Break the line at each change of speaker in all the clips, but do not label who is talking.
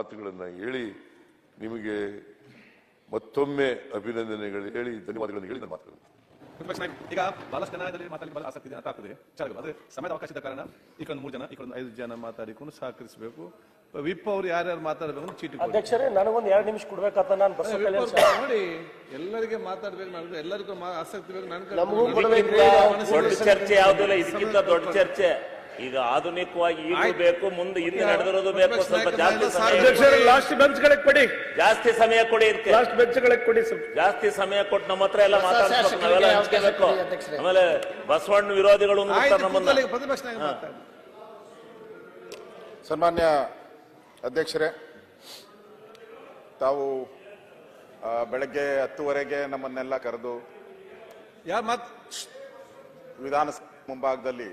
ಮಾತುಗಳನ್ನು ಹೇಳಿ ನಿಮಗೆ ಮತ್ತೊಮ್ಮೆ ಅಭಿನಂದನೆಗಳು ಹೇಳಿ ಧನ್ಯವಾದಗಳನ್ನು ಹೇಳಿ ನನ್ನ ಮಾತುಗಳನ್ನು.
ಈಗ ಬಹಳಷ್ಟು ಜನ ಮಾತಾಡಿ ಮಾತಾಡಲಿಕ್ಕೆ ಬಹಳ ಆಸಕ್ತಿ ಇದೆ ಅಂತ ಆಗ್ತದೆ. ಆದ್ರೆ ಸಮಯದ ಅವಕಾಶ ಇದ್ದ ಕಾರಣ ಈ ಕಡೆ ಮೂರು ಜನ ಈ ಕಡೆ ಐದು ಜನ ಮಾತಾಡಿಕೊಂಡು ಸಹಕರಿಸಬೇಕು. ವಿಪ್ ಅವರು ಯಾರ್ಯಾರು ಮಾತಾಡಬೇಕು ಅಂತ ಚೀಟಿ.
ಅಧ್ಯಕ್ಷರೇ ನನಗೊಂದು ಎರಡು ನಿಮಿಷ ಕೊಡ್ಬೇಕಂತ ನಾನು
ಬಸ್ ನೋಡಿ ಎಲ್ಲರಿಗೆ ಮಾತಾಡ್ಬೇಕು ಮಾಡಿದ್ರೆ ಎಲ್ಲರಿಗೂ ಮಾ- ಆಸಕ್ತಿ ಬೇಕು ನನ್ನ
ಚರ್ಚೆ ಯಾವ್ದಿಲ್ಲ ಇದಕ್ಕಿಂತ ದೊಡ್ಡ ಚರ್ಚೆ. ಈಗ ಆಧುನಿಕವಾಗಿ ಈಗಲೂ ಬೇಕು ಮುಂದೆ ಇಲ್ಲಿ ನಡೆದಿರೋದು ಬೇಕು ಸ್ವಲ್ಪ ಜಾಸ್ತಿ
ಲಾಸ್ಟ್
ಲಾಸ್ಟ್ ಬೆಂಚ್ಗಳಿಗೆ ಕೊಡಿ.
ಜಾಸ್ತಿ ಸಮಯ ಕೊಡಿ ಇದಕ್ಕೆ.
ಲಾಸ್ಟ್ ಬೆಂಚ್ಗಳಿಗೆ ಕೊಡಿ ಸ್ವಲ್ಪ.
ಜಾಸ್ತಿ ಸಮಯ ಕೊಟ್ಟು ನಮ್ಮ ಹತ್ರ ಎಲ್ಲ ಮಾತಾಡ್ಬೇಕು ನಾವೆಲ್ಲ ಹಂಚ್ಕೋಬೇಕು ಆಮೇಲೆ ಬಸವಣ್ಣ ವಿರೋಧಿಗಳು
ಸನ್ಮಾನ್ಯ ಅಧ್ಯಕ್ಷರೇ ತಾವು ಬೆಳಗ್ಗೆ ಹತ್ತುವರೆಗೆ ನಮ್ಮನ್ನೆಲ್ಲ ಕರೆದು
ಯಾರು ಮಾತ್?
ವಿಧಾನಸಭೆ ಮುಂಭಾಗದಲ್ಲಿ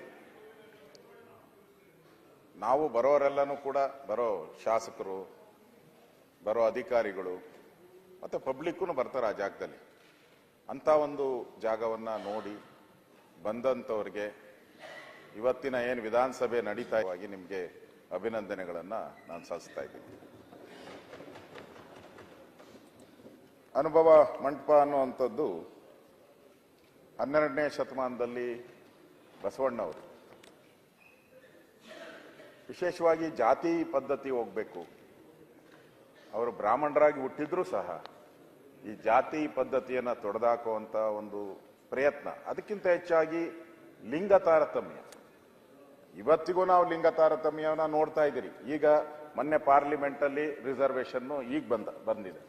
ನಾವು ಬರೋರೆಲ್ಲನೂ ಕೂಡ ಬರೋ ಶಾಸಕರು, ಬರೋ ಅಧಿಕಾರಿಗಳು, ಮತ್ತು ಪಬ್ಲಿಕ್ಕೂ ಬರ್ತಾರೆ ಆ ಜಾಗದಲ್ಲಿ. ಅಂಥ ಒಂದು ಜಾಗವನ್ನು ನೋಡಿ ಬಂದಂಥವ್ರಿಗೆ ಇವತ್ತಿನ ಏನು ವಿಧಾನಸಭೆ ನಡೀತಾ ಇರುವಾಗಿ ನಿಮಗೆ ಅಭಿನಂದನೆಗಳನ್ನು ನಾನು ಸಲ್ಲಿಸ್ತಾ ಇದ್ದೀನಿ. ಅನುಭವ ಮಂಟಪ ಅನ್ನುವಂಥದ್ದು ಹನ್ನೆರಡನೇ ಶತಮಾನದಲ್ಲಿ ಬಸವಣ್ಣವರು. ವಿಶೇಷವಾಗಿ ಜಾತಿ ಪದ್ಧತಿ ಹೋಗ್ಬೇಕು. ಅವರು ಬ್ರಾಹ್ಮಣರಾಗಿ ಹುಟ್ಟಿದ್ರೂ ಸಹ ಈ ಜಾತಿ ಪದ್ಧತಿಯನ್ನು ತೊಡೆದಾಕುವಂತ ಒಂದು ಪ್ರಯತ್ನ. ಅದಕ್ಕಿಂತ ಹೆಚ್ಚಾಗಿ ಲಿಂಗ ತಾರತಮ್ಯ. ಇವತ್ತಿಗೂ ನಾವು ಲಿಂಗ ತಾರತಮ್ಯವನ್ನ ನೋಡ್ತಾ ಇದ್ದೀರಿ. ಈಗ ಮೊನ್ನೆ ಪಾರ್ಲಿಮೆಂಟಲ್ಲಿ ರಿಸರ್ವೇಶನ್ ಈಗ ಬಂದ, ಬಂದಿದೆ.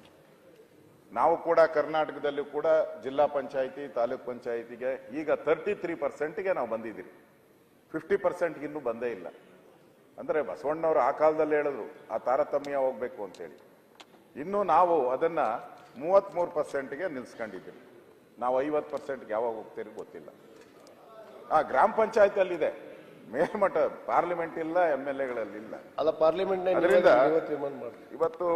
ನಾವು ಕೂಡ ಕರ್ನಾಟಕದಲ್ಲಿ ಕೂಡ ಜಿಲ್ಲಾ ಪಂಚಾಯಿತಿ, ತಾಲೂಕ್ ಪಂಚಾಯಿತಿಗೆ ಈಗ ತರ್ಟಿ ತ್ರೀ ಪರ್ಸೆಂಟ್ಗೆ ನಾವು ಬಂದಿದ್ದೀರಿ. ಫಿಫ್ಟಿ ಪರ್ಸೆಂಟ್ಗೆ ಇನ್ನೂ ಬಂದೇ ಇಲ್ಲ. ಅಂದ್ರೆ ಬಸವಣ್ಣವರು ಆ ಕಾಲದಲ್ಲಿ ಹೇಳಿದ್ರು ಆ ತಾರತಮ್ಯ ಹೋಗ್ಬೇಕು ಅಂತೇಳಿ. ಇನ್ನು ನಾವು ಅದನ್ನು ಮೂವತ್ಮೂರು ಪರ್ಸೆಂಟ್ಗೆ ನಿಲ್ಸ್ಕೊಂಡಿದ್ದೀವಿ. ನಾವು ಐವತ್ತು ಪರ್ಸೆಂಟ್ಗೆ ಯಾವಾಗ ಹೋಗ್ತೀರಿ ಗೊತ್ತಿಲ್ಲ. ಆ ಗ್ರಾಮ ಪಂಚಾಯತ್ ಇದೆ ಮೇಲ್ಮಟ್ಟ ಪಾರ್ಲಿಮೆಂಟ್ ಇಲ್ಲ ಎಂ ಎಲ್ ಎಗಳಲ್ಲಿ ಇಲ್ಲ.
ಅಲ್ಲ ಪಾರ್ಲಿಮೆಂಟ್
ಅದರಿಂದ ಇವತ್ತು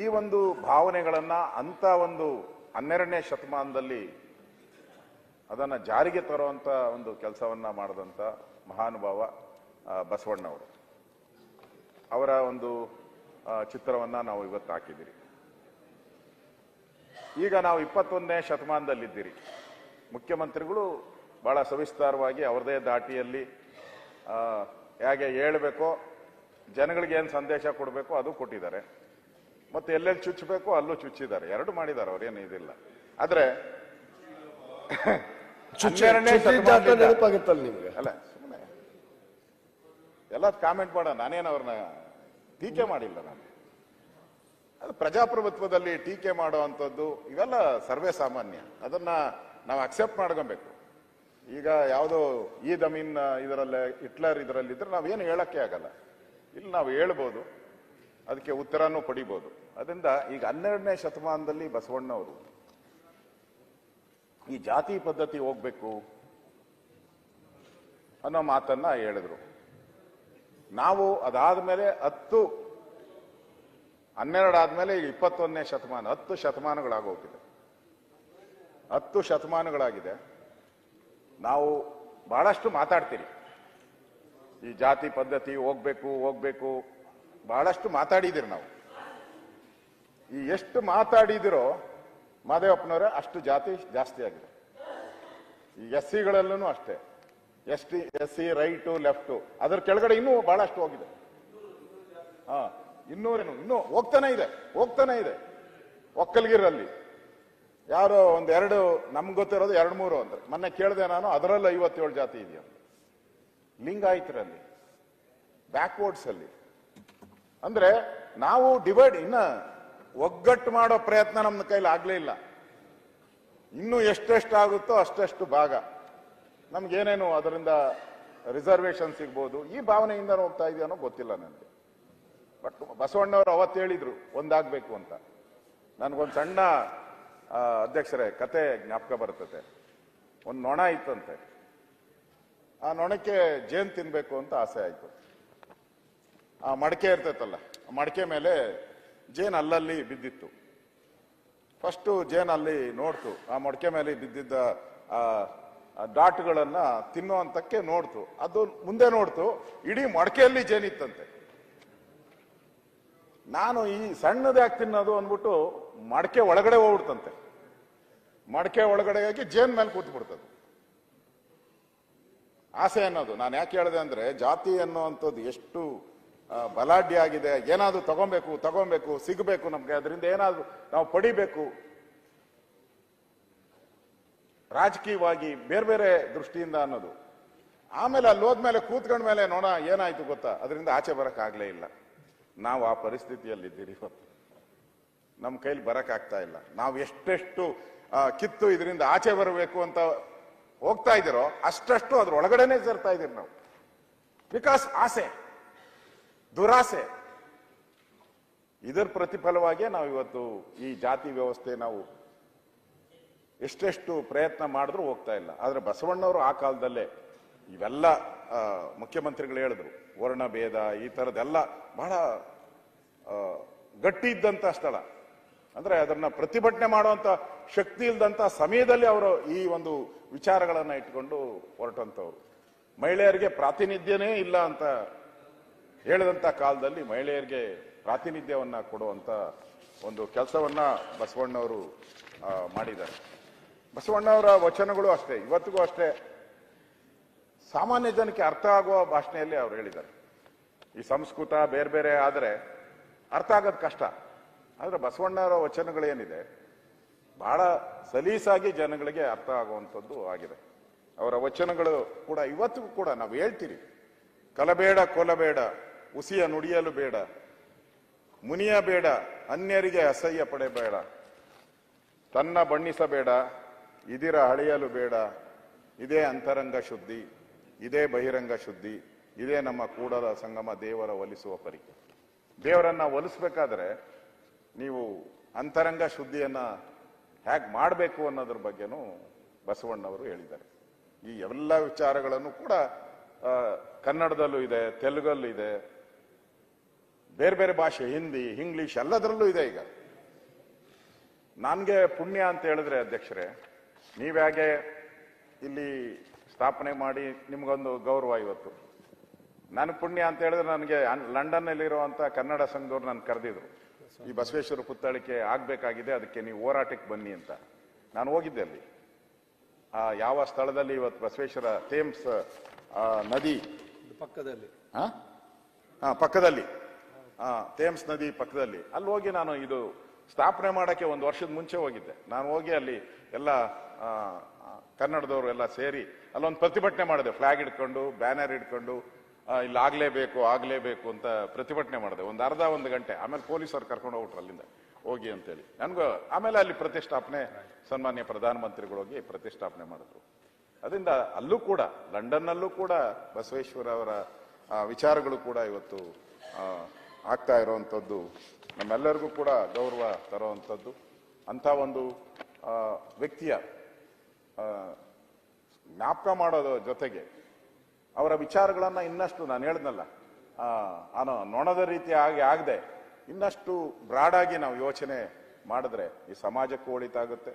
ಈ ಒಂದು ಭಾವನೆಗಳನ್ನ ಅಂತ ಒಂದು ಹನ್ನೆರಡನೇ ಶತಮಾನದಲ್ಲಿ ಅದನ್ನ ಜಾರಿಗೆ ತರುವಂತ ಒಂದು ಕೆಲಸವನ್ನ ಮಾಡಿದಂತ ಮಹಾನುಭಾವ ಬಸವಣ್ಣವರು ಅವರ ಒಂದು ಚಿತ್ರವನ್ನ ನಾವು ಇವತ್ತು ಹಾಕಿದ್ದೀರಿ. ಈಗ ನಾವು ಇಪ್ಪತ್ತೊಂದನೇ ಶತಮಾನದಲ್ಲಿದ್ದೀರಿ. ಮುಖ್ಯಮಂತ್ರಿಗಳು ಬಹಳ ಸವಿಸ್ತಾರವಾಗಿ ಅವರದೇ ದಾಟಿಯಲ್ಲಿ ಹೇಗೆ ಹೇಳಬೇಕೋ ಜನಗಳಿಗೆ ಏನು ಸಂದೇಶ ಕೊಡಬೇಕು ಅದು ಕೊಟ್ಟಿದ್ದಾರೆ. ಮತ್ತೆ ಎಲ್ಲೆಲ್ಲಿ ಚುಚ್ಚಬೇಕು ಅಲ್ಲೂ ಚುಚ್ಚಿದ್ದಾರೆ. ಎರಡು ಮಾಡಿದ್ದಾರೆ ಅವ್ರೇನು ಇದಿಲ್ಲ. ಆದರೆ ಹನ್ನೆರಡನೇ ಅಲ್ಲ ಎಲ್ಲ ಕಾಮೆಂಟ್ ಮಾಡ ನಾನೇನು ಅವ್ರನ್ನ ಟೀಕೆ ಮಾಡಿಲ್ಲ ನಾನು. ಅದು ಪ್ರಜಾಪ್ರಭುತ್ವದಲ್ಲಿ ಟೀಕೆ ಮಾಡೋ ಅಂಥದ್ದು ಇವೆಲ್ಲ ಸರ್ವೇ ಸಾಮಾನ್ಯ. ಅದನ್ನ ನಾವು ಅಕ್ಸೆಪ್ಟ್ ಮಾಡ್ಕೊಬೇಕು. ಈಗ ಯಾವುದೋ ಈ ದಮೀನ್ ಇದರಲ್ಲೇ, ಹಿಟ್ಲರ್ ಇದರಲ್ಲಿ ಇದ್ರೆ ನಾವೇನು ಹೇಳಕ್ಕೆ ಆಗಲ್ಲ. ಇಲ್ಲಿ ನಾವು ಹೇಳ್ಬೋದು. ಅದಕ್ಕೆ ಉತ್ತರನೂ ಪಡಿಬೋದು. ಅದರಿಂದ ಈಗ ಹನ್ನೆರಡನೇ ಶತಮಾನದಲ್ಲಿ ಬಸವಣ್ಣವರು ಈ ಜಾತಿ ಪದ್ಧತಿ ಹೋಗ್ಬೇಕು ಅನ್ನೋ ಮಾತನ್ನ ಹೇಳಿದ್ರು. ನಾವು ಅದಾದ ಮೇಲೆ ಹತ್ತು, ಹನ್ನೆರಡು ಆದ್ಮೇಲೆ ಈಗ ಇಪ್ಪತ್ತೊಂದನೇ ಶತಮಾನ, ಹತ್ತು ಶತಮಾನಗಳಾಗೋಗಿದೆ ಹತ್ತು ಶತಮಾನಗಳಾಗಿದೆ. ನಾವು ಬಹಳಷ್ಟು ಮಾತಾಡ್ತೀರಿ. ಈ ಜಾತಿ ಪದ್ಧತಿ, ಹೋಗ್ಬೇಕು ಹೋಗ್ಬೇಕು, ಬಹಳಷ್ಟು ಮಾತಾಡಿದಿರಿ ನಾವು. ಈ ಎಷ್ಟು ಮಾತಾಡಿದಿರೋ ಮಾದೇವಪ್ಪನವರೇ ಅಷ್ಟು ಜಾತಿ ಜಾಸ್ತಿ ಆಗಿದೆ ಈ ಎಸ್ ಸಿಗಳಲ್ಲೂ ಅಷ್ಟೇ. S T S C right, left. ಅದರ ಕೆಳಗಡೆ ಇನ್ನೂ ಬಹಳಷ್ಟು ಹೋಗಿದೆ. ಹಾ, ಇನ್ನೂರೇನು, ಇನ್ನೂ ಹೋಗ್ತಾನೆ ಇದೆ ಹೋಗ್ತಾನೆ ಇದೆ. ಒಕ್ಕಲ್ಗಿರಲ್ಲಿ ಯಾರೋ ಒಂದ್ ಎರಡು, ನಮ್ಗೆ ಗೊತ್ತಿರೋದು ಎರಡು ಮೂರು ಅಂದ್ರೆ ಮೊನ್ನೆ ಕೇಳಿದೆ ನಾನು, ಅದರಲ್ಲಿ ಐವತ್ತೇಳು ಜಾತಿ ಇದೆಯಾ? ಲಿಂಗಾಯತರಲ್ಲಿ ಬ್ಯಾಕ್ವರ್ಡ್ಸ್ ಅಲ್ಲಿ ಅಂದ್ರೆ ನಾವು ಡಿವೈಡ್, ಇನ್ನ ಒಗ್ಗಟ್ಟು ಮಾಡೋ ಪ್ರಯತ್ನ ನಮ್ಮ ಕೈಲಿ ಆಗ್ಲೇ ಇಲ್ಲ. ಇನ್ನೂ ಎಷ್ಟೆಷ್ಟು ಆಗುತ್ತೋ ಅಷ್ಟೆಷ್ಟು ಭಾಗ. ನಮ್ಗೇನೇನು ಅದರಿಂದ ರಿಸರ್ವೇಶನ್ ಸಿಗ್ಬೋದು, ಈ ಭಾವನೆಯಿಂದ ಹೋಗ್ತಾ ಇದೆಯೋ ಗೊತ್ತಿಲ್ಲ ನನಗೆ. ಬಟ್ ಬಸವಣ್ಣವರು ಅವತ್ತು ಹೇಳಿದ್ರು, ಒಂದಾಗಬೇಕು ಅಂತ. ನನಗೊಂದು ಸಣ್ಣ ಅಧ್ಯಕ್ಷರೇ, ಕತೆ ಜ್ಞಾಪಕ ಬರ್ತದೆ ಒಂದು ನೊಣ ಇತ್ತಂತೆ. ಆ ನೊಣಕ್ಕೆ ಜೇನು ತಿನ್ನಬೇಕು ಅಂತ ಆಸೆ ಆಯಿತು. ಆ ಮಡಕೆ ಇರ್ತೈತಲ್ಲ, ಆ ಮಡಕೆ ಮೇಲೆ ಜೇನು ಅಲ್ಲಲ್ಲಿ ಬಿದ್ದಿತ್ತು. ಫಸ್ಟು ಜೇನು ಅಲ್ಲಿ ನೋಡ್ತು, ಆ ಮಡಕೆ ಮೇಲೆ ಬಿದ್ದಿದ್ದ, ಆ ಡಾಟ್ಗಳನ್ನ ತಿನ್ನುವಂತಕ್ಕೆ ನೋಡ್ತು. ಅದು ಮುಂದೆ ನೋಡ್ತು, ಇಡೀ ಮಡಕೆಯಲ್ಲಿ ಜೇನಿತ್ತಂತೆ ನಾನು ಈ ಸಣ್ಣದ್ಯಾಕೆ ತಿನ್ನೋದು ಅಂದ್ಬಿಟ್ಟು ಮಡಕೆ ಒಳಗಡೆ ಹೋಗ್ಬಿಡ್ತಂತೆ. ಮಡಕೆ ಒಳಗಡೆ ಹೋಗಿ ಜೇನ್ ಮೇಲೆ ಕೂತ್ ಬಿಡ್ತದೆ ಆಸೆ ಅನ್ನೋದು. ನಾನು ಯಾಕೆ ಹೇಳಿದೆ ಅಂದ್ರೆ, ಜಾತಿ ಅನ್ನುವಂಥದ್ದು ಎಷ್ಟು ಬಲಾಢ್ಯ ಆಗಿದೆ, ಏನಾದರೂ ತಗೊಬೇಕು ತಗೊಬೇಕು, ಸಿಗಬೇಕು ನಮಗೆ. ಅದರಿಂದ ಏನಾದರೂ ನಾವು ಪಡಿಬೇಕು. ರಾಜಕೀಯವಾಗಿ ಬೇರೆ ಬೇರೆ ದೃಷ್ಟಿಯಿಂದ ಅನ್ನೋದು. ಆಮೇಲೆ ಅಲ್ಲಿ ಹೋದ್ಮೇಲೆ ಕೂತ್ಕೊಂಡ ಮೇಲೆ ನೋಡ ಏನಾಯ್ತು ಗೊತ್ತಾ? ಅದರಿಂದ ಆಚೆ ಬರೋಕ್ಕಾಗಲೇ ಇಲ್ಲ. ನಾವು ಆ ಪರಿಸ್ಥಿತಿಯಲ್ಲಿದ್ದೀರಿ ಇವತ್ತು. ನಮ್ಮ ಕೈಲಿ ಬರೋಕ್ಕಾಗ್ತಾ ಇಲ್ಲ. ನಾವು ಎಷ್ಟೆಷ್ಟು ಕಿತ್ತು ಇದರಿಂದ ಆಚೆ ಬರಬೇಕು ಅಂತ ಹೋಗ್ತಾ ಇದ್ದೀರೋ, ಅಷ್ಟಷ್ಟು ಅದ್ರ ಒಳಗಡೆನೆ ಸೇರ್ತಾ ಇದ್ದೀರಿ ನಾವು. ಬಿಕಾಸ್ ಆಸೆ, ದುರಾಸೆ. ಇದರ ಪ್ರತಿಫಲವಾಗಿಯೇ ನಾವು ಇವತ್ತು ಈ ಜಾತಿ ವ್ಯವಸ್ಥೆ ನಾವು ಎಷ್ಟೆಷ್ಟು ಪ್ರಯತ್ನ ಮಾಡಿದ್ರೂ ಹೋಗ್ತಾ ಇಲ್ಲ. ಆದರೆ ಬಸವಣ್ಣವರು ಆ ಕಾಲದಲ್ಲೇ ಇವೆಲ್ಲ ಮುಖ್ಯಮಂತ್ರಿಗಳು ಹೇಳಿದ್ರು. ವರ್ಣ ಭೇದ, ಈ ಥರದ್ದೆಲ್ಲ ಬಹಳ ಗಟ್ಟಿ ಇದ್ದಂಥ ಸ್ಥಳ. ಅಂದರೆ ಅದನ್ನು ಪ್ರತಿಭಟನೆ ಮಾಡುವಂಥ ಶಕ್ತಿ ಇಲ್ಲದಂಥ ಸಮಯದಲ್ಲಿ ಅವರು ಈ ಒಂದು ವಿಚಾರಗಳನ್ನು ಇಟ್ಕೊಂಡು ಹೊರಟಂಥವ್ರು ಮಹಿಳೆಯರಿಗೆ ಪ್ರಾತಿನಿಧ್ಯನೇ ಇಲ್ಲ ಅಂತ ಹೇಳಿದಂಥ ಕಾಲದಲ್ಲಿ ಮಹಿಳೆಯರಿಗೆ ಪ್ರಾತಿನಿಧ್ಯವನ್ನು ಕೊಡುವಂಥ ಒಂದು ಕೆಲಸವನ್ನ ಬಸವಣ್ಣವರು ಮಾಡಿದ್ದಾರೆ. ಬಸವಣ್ಣವರ ವಚನಗಳು ಅಷ್ಟೇ, ಇವತ್ತಿಗೂ ಅಷ್ಟೇ. ಸಾಮಾನ್ಯ ಜನಕ್ಕೆ ಅರ್ಥ ಆಗುವ ಭಾಷೆಯಲ್ಲಿ ಅವ್ರು ಹೇಳಿದ್ದಾರೆ. ಈ ಸಂಸ್ಕೃತ ಬೇರೆ ಬೇರೆ ಆದರೆ ಅರ್ಥ ಆಗೋದು ಕಷ್ಟ. ಆದರೆ ಬಸವಣ್ಣವರ ವಚನಗಳೇನಿದೆ, ಬಹಳ ಸಲೀಸಾಗಿ ಜನಗಳಿಗೆ ಅರ್ಥ ಆಗುವಂಥದ್ದು ಆಗಿದೆ. ಅವರ ವಚನಗಳು ಕೂಡ ಇವತ್ತಿಗೂ ಕೂಡ ನಾವು ಹೇಳ್ತೀರಿ, ಕಲಬೇಡ ಕೊಲಬೇಡ, ಉಸಿಯ ನುಡಿಯಲು ಬೇಡ, ಮುನಿಯ ಬೇಡ, ಅನ್ಯರಿಗೆ ಅಸಹ್ಯ ಪಡೆಬೇಡ, ತನ್ನ ಬಣ್ಣಿಸಬೇಡ ಇದಿರ ಅಳೆಯಲು ಬೇಡ. ಇದೇ ಅಂತರಂಗ ಶುದ್ಧಿ, ಇದೇ ಬಹಿರಂಗ ಶುದ್ಧಿ, ಇದೇ ನಮ್ಮ ಕೂಡಲ ಸಂಗಮ ದೇವರ ಒಲಿಸುವ ಪರಿ ದೇವರನ್ನ ಒಲಿಸ್ಬೇಕಾದ್ರೆ ನೀವು ಅಂತರಂಗ ಶುದ್ಧಿಯನ್ನ ಹೇಗೆ ಮಾಡಬೇಕು ಅನ್ನೋದ್ರ ಬಗ್ಗೆನೂ ಬಸವಣ್ಣವರು ಹೇಳಿದ್ದಾರೆ. ಈ ಎಲ್ಲ ವಿಚಾರಗಳನ್ನು ಕೂಡ ಕನ್ನಡದಲ್ಲೂ ಇದೆ, ತೆಲುಗಲ್ಲೂ ಇದೆ, ಬೇರೆ ಬೇರೆ ಭಾಷೆ, ಹಿಂದಿ, ಇಂಗ್ಲಿಷ್ ಎಲ್ಲದರಲ್ಲೂ ಇದೆ ಈಗ. ನನಗೆ ಪುಣ್ಯ ಅಂತ ಹೇಳಿದ್ರೆ ಅಧ್ಯಕ್ಷರೇ ನೀವ್ಯಾಗೆ ಇಲ್ಲಿ ಸ್ಥಾಪನೆ ಮಾಡಿ ನಿಮ್ಗೊಂದು ಗೌರವ ಇವತ್ತು? ನನ್ನ ಪುಣ್ಯ ಅಂತ ಹೇಳಿದ್ರೆ ನನಗೆ ಲಂಡನ್ ಅಲ್ಲಿರುವಂತ ಕನ್ನಡ ಸಂಘದವ್ರು ನಾನು ಕರೆದಿದ್ರು. ಈ ಬಸವೇಶ್ವರ ಪುತ್ಥಳಿಕೆ ಆಗಬೇಕಾಗಿದೆ ಅದಕ್ಕೆ ನೀವು ಹೋರಾಟಕ್ಕೆ ಬನ್ನಿ ಅಂತ. ನಾನು ಹೋಗಿದ್ದೆ ಅಲ್ಲಿ. ಆ ಯಾವ ಸ್ಥಳದಲ್ಲಿ ಇವತ್ತು ಬಸವೇಶ್ವರ ಥೇಮ್ಸ್ ನದಿ?
ಪಕ್ಕದಲ್ಲಿ?
ಆ, ಪಕ್ಕದಲ್ಲಿ. ಆ, ಥೇಮ್ಸ್ ನದಿ ಪಕ್ಕದಲ್ಲಿ. ಅಲ್ಲಿ ಹೋಗಿ ನಾನು ಇದು ಸ್ಥಾಪನೆ ಮಾಡೋಕ್ಕೆ ಒಂದು ವರ್ಷದ ಮುಂಚೆ ಹೋಗಿದ್ದೆ. ನಾನು ಹೋಗಿ ಅಲ್ಲಿ ಎಲ್ಲ ಕನ್ನಡದವರು ಎಲ್ಲ ಸೇರಿ ಅಲ್ಲೊಂದು ಪ್ರತಿಭಟನೆ ಮಾಡಿದೆ. ಫ್ಲಾಗ್ ಇಟ್ಕೊಂಡು, ಬ್ಯಾನರ್ ಇಟ್ಕೊಂಡು ಇಲ್ಲಿ ಆಗಲೇಬೇಕು ಆಗಲೇಬೇಕು ಅಂತ ಪ್ರತಿಭಟನೆ ಮಾಡಿದೆ. ಒಂದು ಅರ್ಧ ಒಂದು ಗಂಟೆ. ಆಮೇಲೆ ಪೊಲೀಸರು ಕರ್ಕೊಂಡು ಹೋಗ್ಬಿಟ್ರು ಅಲ್ಲಿಂದ. ಹೋಗಿ ಅಂತೇಳಿ. ನನಗೂ ಆಮೇಲೆ ಅಲ್ಲಿ ಪ್ರತಿಷ್ಠಾಪನೆ, ಸನ್ಮಾನ್ಯ ಪ್ರಧಾನಮಂತ್ರಿಗಳೋಗಿ ಪ್ರತಿಷ್ಠಾಪನೆ ಮಾಡಿದ್ರು. ಅದರಿಂದ ಅಲ್ಲೂ ಕೂಡ, ಲಂಡನ್ನಲ್ಲೂ ಕೂಡ, ಬಸವೇಶ್ವರ ಅವರ ವಿಚಾರಗಳು ಕೂಡ ಇವತ್ತು ಆಗ್ತಾ ಇರೋವಂಥದ್ದು. ನಮ್ಮೆಲ್ಲರಿಗೂ ಕೂಡ ಗೌರವ ತರುವಂಥದ್ದು. ಅಂಥ ಒಂದು ವ್ಯಕ್ತಿಯ ಜ್ಞಾಪಕ ಮಾಡೋದ್ರ ಜೊತೆಗೆ ಅವರ ವಿಚಾರಗಳನ್ನು ಇನ್ನಷ್ಟು ನಾನು ಹೇಳ್ದಲ್ಲ ನಾನು ನೊಣದ ರೀತಿ ಆಗಿ ಆಗದೆ, ಇನ್ನಷ್ಟು ಬ್ರಾಡ್ ಆಗಿ ನಾವು ಯೋಚನೆ ಮಾಡಿದ್ರೆ ಈ ಸಮಾಜಕ್ಕೂ ಒಳಿತಾಗುತ್ತೆ.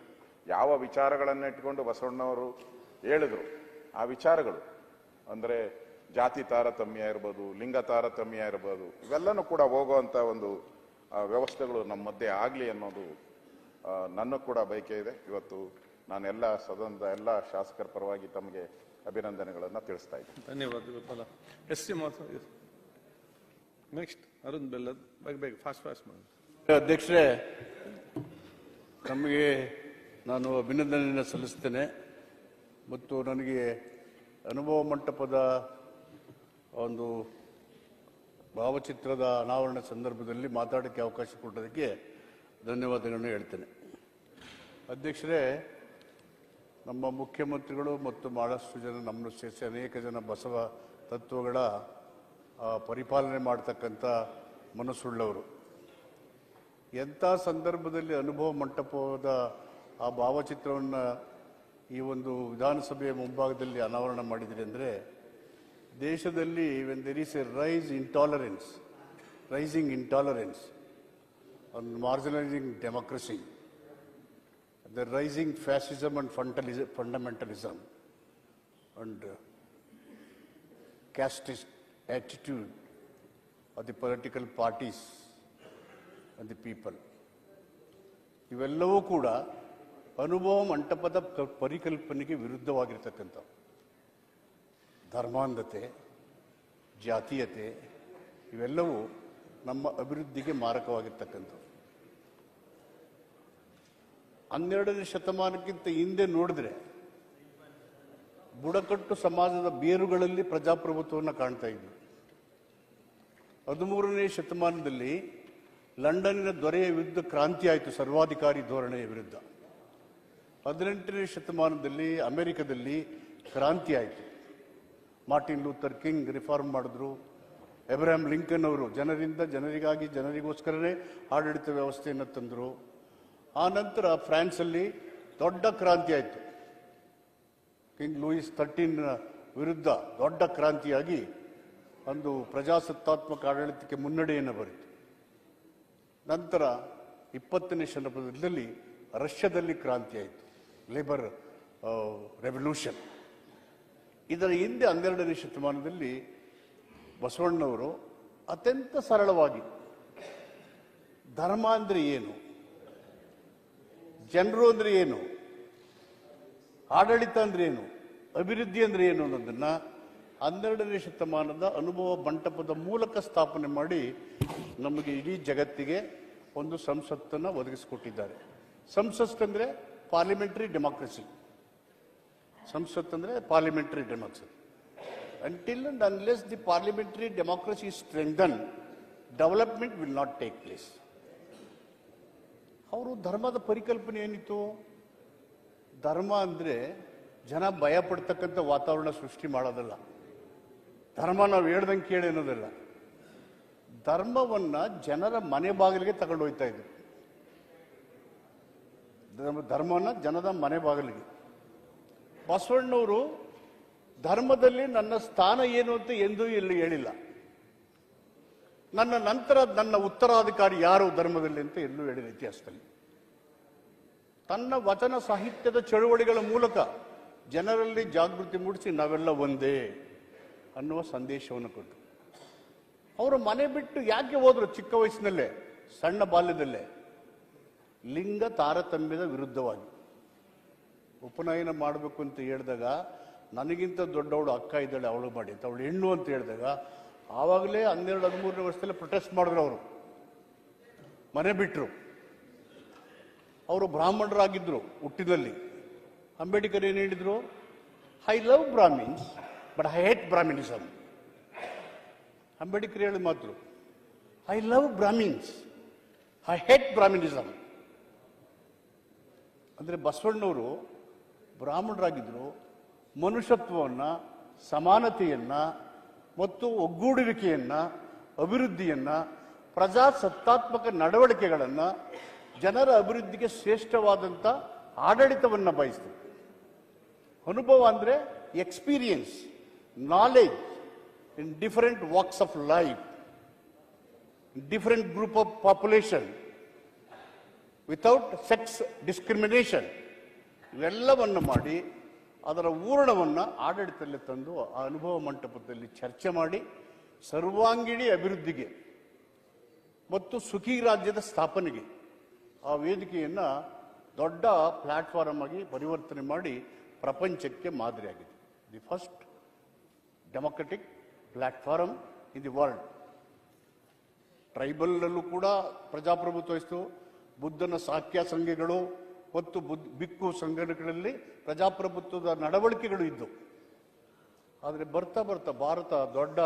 ಯಾವ ವಿಚಾರಗಳನ್ನು ಇಟ್ಕೊಂಡು ಬಸವಣ್ಣವರು ಹೇಳಿದ್ರು, ಆ ವಿಚಾರಗಳು, ಅಂದ್ರೆ ಜಾತಿ ತಾರತಮ್ಯ ಇರ್ಬೋದು, ಲಿಂಗ ತಾರತಮ್ಯ ಇರ್ಬೋದು, ಇವೆಲ್ಲನೂ ಕೂಡ ಹೋಗುವಂಥ ಒಂದು ವ್ಯವಸ್ಥೆಗಳು ನಮ್ಮ ಮಧ್ಯೆ ಆಗಲಿ ಅನ್ನೋದು ನನ್ನ ಕೂಡ ಬಯಕೆ ಇದೆ. ಇವತ್ತು ನಾನು ಎಲ್ಲ ಸದನದ ಎಲ್ಲ ಶಾಸಕರ ಪರವಾಗಿ ತಮಗೆ ಅಭಿನಂದನೆಗಳನ್ನು ತಿಳಿಸ್ತಾ ಇದ್ದೀನಿ.
ಧನ್ಯವಾದ ವಿಫಲ ಎಸ್ ಸಿ ಮಾತು ನೆಕ್ಸ್ಟ್ ಅರುಣ್ ಬೆಲ್ಲದ್ ಬೇಗ ಬೇಗ ಫಾಸ್ಟ್ ಫಾಸ್ಟ್ ಮಾಡಿ.
ಅಧ್ಯಕ್ಷರೇ ತಮಗೆ ನಾನು ಅಭಿನಂದನೆಯನ್ನು ಸಲ್ಲಿಸ್ತೇನೆ ಮತ್ತು ನನಗೆ ಅನುಭವ ಮಂಟಪದ ಒಂದು ಭಾವಚಿತ್ರದ ಅನಾವರಣ ಸಂದರ್ಭದಲ್ಲಿ ಮಾತಾಡೋಕ್ಕೆ ಅವಕಾಶ ಕೊಟ್ಟದಕ್ಕೆ ಧನ್ಯವಾದಗಳನ್ನು ಹೇಳ್ತೇನೆ. ಅಧ್ಯಕ್ಷರೇ ನಮ್ಮ ಮುಖ್ಯಮಂತ್ರಿಗಳು ಮತ್ತು ಬಹಳಷ್ಟು ಜನ ನಮ್ಮನ್ನು ಸೇರಿಸಿ ಅನೇಕ ಜನ ಬಸವ ತತ್ವಗಳ ಪರಿಪಾಲನೆ ಮಾಡ್ತಕ್ಕಂಥ ಮನಸ್ಸುಳ್ಳವರು. ಎಂಥ ಸಂದರ್ಭದಲ್ಲಿ ಅನುಭವ ಮಂಟಪದ ಆ ಭಾವಚಿತ್ರವನ್ನು ಈ ಒಂದು ವಿಧಾನಸಭೆಯ ಮುಂಭಾಗದಲ್ಲಿ ಅನಾವರಣ ಮಾಡಿದಿರಿ ಅಂದರೆ, ದೇಶದಲ್ಲಿ when there is a rise intolerance rising intolerance on marginalising democracy the rising fascism and fundamentalism, and uh, casteist attitude of the political parties and the people. ಇವೆಲ್ಲವೂ ಕೂಡ ಅನುಭವ ಮಂಟಪದ ಪರಿಕಲ್ಪನೆಗೆ ವಿರುದ್ಧವಾಗಿರ್ತಕ್ಕಂಥ ಧರ್ಮಾಂಧತೆ ಜಾತೀಯತೆ ಇವೆಲ್ಲವೂ ನಮ್ಮ ಅಭಿವೃದ್ಧಿಗೆ ಮಾರಕವಾಗಿರ್ತಕ್ಕಂಥವು ಹನ್ನೆರಡನೇ ಶತಮಾನಕ್ಕಿಂತ ಹಿಂದೆ ನೋಡಿದ್ರೆ ಬುಡಕಟ್ಟು ಸಮಾಜದ ಬೇರುಗಳಲ್ಲಿ ಪ್ರಜಾಪ್ರಭುತ್ವವನ್ನು ಕಾಣ್ತಾ ಇದ್ವಿ. ಹದಿಮೂರನೇ ಶತಮಾನದಲ್ಲಿ ಲಂಡನ್ನಿನ ದೊರೆಯ ವಿರುದ್ಧ ಕ್ರಾಂತಿ ಆಯಿತು ಸರ್ವಾಧಿಕಾರಿ ಧೋರಣೆಯ ವಿರುದ್ಧ. ಹದಿನೆಂಟನೇ ಶತಮಾನದಲ್ಲಿ ಅಮೆರಿಕದಲ್ಲಿ ಕ್ರಾಂತಿ ಆಯಿತು. ಮಾರ್ಟಿನ್ ಲೂಥರ್ ಕಿಂಗ್ ರಿಫಾರ್ಮ್ ಮಾಡಿದ್ರು. ಎಬ್ರಾಹಂ ಲಿಂಕನ್ ಅವರು ಜನರಿಂದ ಜನರಿಗಾಗಿ ಜನರಿಗೋಸ್ಕರನೇ ಆಡಳಿತ ವ್ಯವಸ್ಥೆಯನ್ನು ತಂದರು. ಆ ನಂತರ ಫ್ರಾನ್ಸಲ್ಲಿ ದೊಡ್ಡ ಕ್ರಾಂತಿ ಆಯಿತು. ಕಿಂಗ್ ಲೂಯಿಸ್ ಥರ್ಟೀನ್ ವಿರುದ್ಧ ದೊಡ್ಡ ಕ್ರಾಂತಿಯಾಗಿ ಒಂದು ಪ್ರಜಾಸತ್ತಾತ್ಮಕ ಆಡಳಿತಕ್ಕೆ ಮುನ್ನಡೆಯನ್ನು ಬರಿತು. ನಂತರ ಇಪ್ಪತ್ತನೇ ಶತಮಾನದಲ್ಲಿ ರಷ್ಯಾದಲ್ಲಿ ಕ್ರಾಂತಿ ಆಯಿತು. Labour revolution. ಇದರ ಹಿಂದೆ ಹನ್ನೆರಡನೇ ಶತಮಾನದಲ್ಲಿ ಬಸವಣ್ಣವರು ಅತ್ಯಂತ ಸರಳವಾಗಿ ಧರ್ಮ ಏನು? ಜನರು ಅಂದ್ರೆ ಏನು? ಆಡಳಿತ ಅಂದ್ರೆ ಏನು? ಅಭಿವೃದ್ಧಿ ಅಂದ್ರೆ ಏನು ಅನ್ನೋದನ್ನ ಹನ್ನೆರಡನೇ ಶತಮಾನದ ಅನುಭವ ಮಂಟಪದ ಮೂಲಕ ಸ್ಥಾಪನೆ ಮಾಡಿ ನಮಗೆ ಇಡೀ ಜಗತ್ತಿಗೆ ಒಂದು ಸಂಸತ್ತನ್ನು ಒದಗಿಸಿಕೊಟ್ಟಿದ್ದಾರೆ. ಸಂಸತ್ ಅಂದ್ರೆ ಪಾರ್ಲಿಮೆಂಟರಿ ಡೆಮಾಕ್ರಸಿ ಸಂಸತ್ ಅಂದ್ರೆ parliamentary democracy until and unless the parliamentary democracy strengthen development will not take place ಅವರು ಧರ್ಮದ ಪರಿಕಲ್ಪನೆ ಏನಿತ್ತು? ಧರ್ಮ ಅಂದರೆ ಜನ ಭಯ ಪಡ್ತಕ್ಕಂಥ ವಾತಾವರಣ ಸೃಷ್ಟಿ ಮಾಡೋದಲ್ಲ. ಧರ್ಮ ನಾವು ಹೇಳ್ದಂಗೆ ಕೇಳಿ ಅನ್ನೋದಲ್ಲ. ಧರ್ಮವನ್ನು ಜನರ ಮನೆ ಬಾಗಿಲಿಗೆ ತಗೊಂಡು ಹೋಗ್ತಾ ಇದ್ರು. ಧರ್ಮ- ಧರ್ಮವನ್ನ ಜನದ ಮನೆ ಬಾಗಿಲಿಗೆ. ಬಸವಣ್ಣವರು ಧರ್ಮದಲ್ಲಿ ನನ್ನ ಸ್ಥಾನ ಏನು ಅಂತ ಎಂದೂ ಇಲ್ಲಿ ಹೇಳಿಲ್ಲ. ನನ್ನ ನಂತರ ನನ್ನ ಉತ್ತರಾಧಿಕಾರಿ ಯಾರು ಧರ್ಮದಲ್ಲಿ ಅಂತ ಎಲ್ಲೂ ಹೇಳಿದ ಇತಿಹಾಸದಲ್ಲಿ. ತನ್ನ ವಚನ ಸಾಹಿತ್ಯದ ಚಳುವಳಿಗಳ ಮೂಲಕ ಜನರಲ್ಲಿ ಜಾಗೃತಿ ಮೂಡಿಸಿ ನಾವೆಲ್ಲ ಒಂದೇ ಅನ್ನುವ ಸಂದೇಶವನ್ನು ಕೊಟ್ಟರು. ಅವರು ಮನೆ ಬಿಟ್ಟು ಯಾಕೆ ಹೋದರು ಚಿಕ್ಕ ವಯಸ್ಸಿನಲ್ಲೇ, ಸಣ್ಣ ಬಾಲ್ಯದಲ್ಲೇ? ಲಿಂಗ ತಾರತಮ್ಯದ ವಿರುದ್ಧವಾಗಿ. ಉಪನಯನ ಮಾಡಬೇಕು ಅಂತ ಹೇಳಿದಾಗ, ನನಗಿಂತ ದೊಡ್ಡವಳು ಅಕ್ಕ ಇದ್ದಾಳೆ, ಅವಳು ಮಾಡಿ ಅಂತ. ಅವಳು ಹೆಣ್ಣು ಅಂತ ಹೇಳಿದಾಗ ಆವಾಗಲೇ ಹನ್ನೆರಡು, ಹದಿಮೂರನೇ ವರ್ಷದಲ್ಲಿ ಪ್ರೊಟೆಸ್ಟ್ ಮಾಡಿದ್ರು ಅವರು. ಮನೆ ಬಿಟ್ಟರು ಅವರು ಬ್ರಾಹ್ಮಣರಾಗಿದ್ದರು ಹುಟ್ಟಿದಲ್ಲಿ ಅಂಬೇಡ್ಕರ್ ಏನು ಹೇಳಿದ್ರು? I love Brahmins but I hate Brahminism Ambedkar ಹೇಳಿದ ಮಾತು. I love Brahmins I hate Brahminism ಅಂದರೆ ಬಸವಣ್ಣವರು ಬ್ರಾಹ್ಮಣರಾಗಿದ್ದರು ಮನುಷ್ಯತ್ವವನ್ನು, ಸಮಾನತೆಯನ್ನ ಮತ್ತು ಒಗ್ಗೂಡುವಿಕೆಯನ್ನು ಅಭಿವೃದ್ಧಿಯನ್ನು, ಪ್ರಜಾಸತ್ತಾತ್ಮಕ ನಡವಳಿಕೆಗಳನ್ನು ಜನರ ಅಭಿವೃದ್ಧಿಗೆ ಶ್ರೇಷ್ಠವಾದಂಥ ಆಡಳಿತವನ್ನು ಬಯಸ್ತದೆ. ಅನುಭವ ಅಂದರೆ experience knowledge in different walks of life, different group of population without sex discrimination, ಇವೆಲ್ಲವನ್ನು ಮಾಡಿ ಅದರ ಊರಣವನ್ನು ಆಡಳಿತದಲ್ಲಿ ತಂದು ಆ ಅನುಭವ ಮಂಟಪದಲ್ಲಿ ಚರ್ಚೆ ಮಾಡಿ ಸರ್ವಾಂಗೀಣಿ ಅಭಿವೃದ್ಧಿಗೆ ಮತ್ತು ಸುಖಿ ರಾಜ್ಯದ ಸ್ಥಾಪನೆಗೆ ಆ ವೇದಿಕೆಯನ್ನು ದೊಡ್ಡ ಪ್ಲಾಟ್ಫಾರ್ಮ್ ಆಗಿ ಪರಿವರ್ತನೆ ಮಾಡಿ ಪ್ರಪಂಚಕ್ಕೆ ಮಾದರಿಯಾಗಿದೆ. The first democratic platform in the world. ಟ್ರೈಬಲ್ನಲ್ಲೂ ಕೂಡ ಪ್ರಜಾಪ್ರಭುತ್ವ ಇತ್ತು. ಬುದ್ಧನ ಸಾಕ್ಯ ಸಂಘಗಳು ಬುದ್, ಬಿಕ್ಕು ಸಂಘಟನೆಗಳಲ್ಲಿ ಪ್ರಜಾಪ್ರಭುತ್ವದ ನಡವಳಿಕೆಗಳು ಇದ್ದವು ಆದರೆ ಬರ್ತಾ ಬರ್ತಾ ಭಾರತ ದೊಡ್ಡ,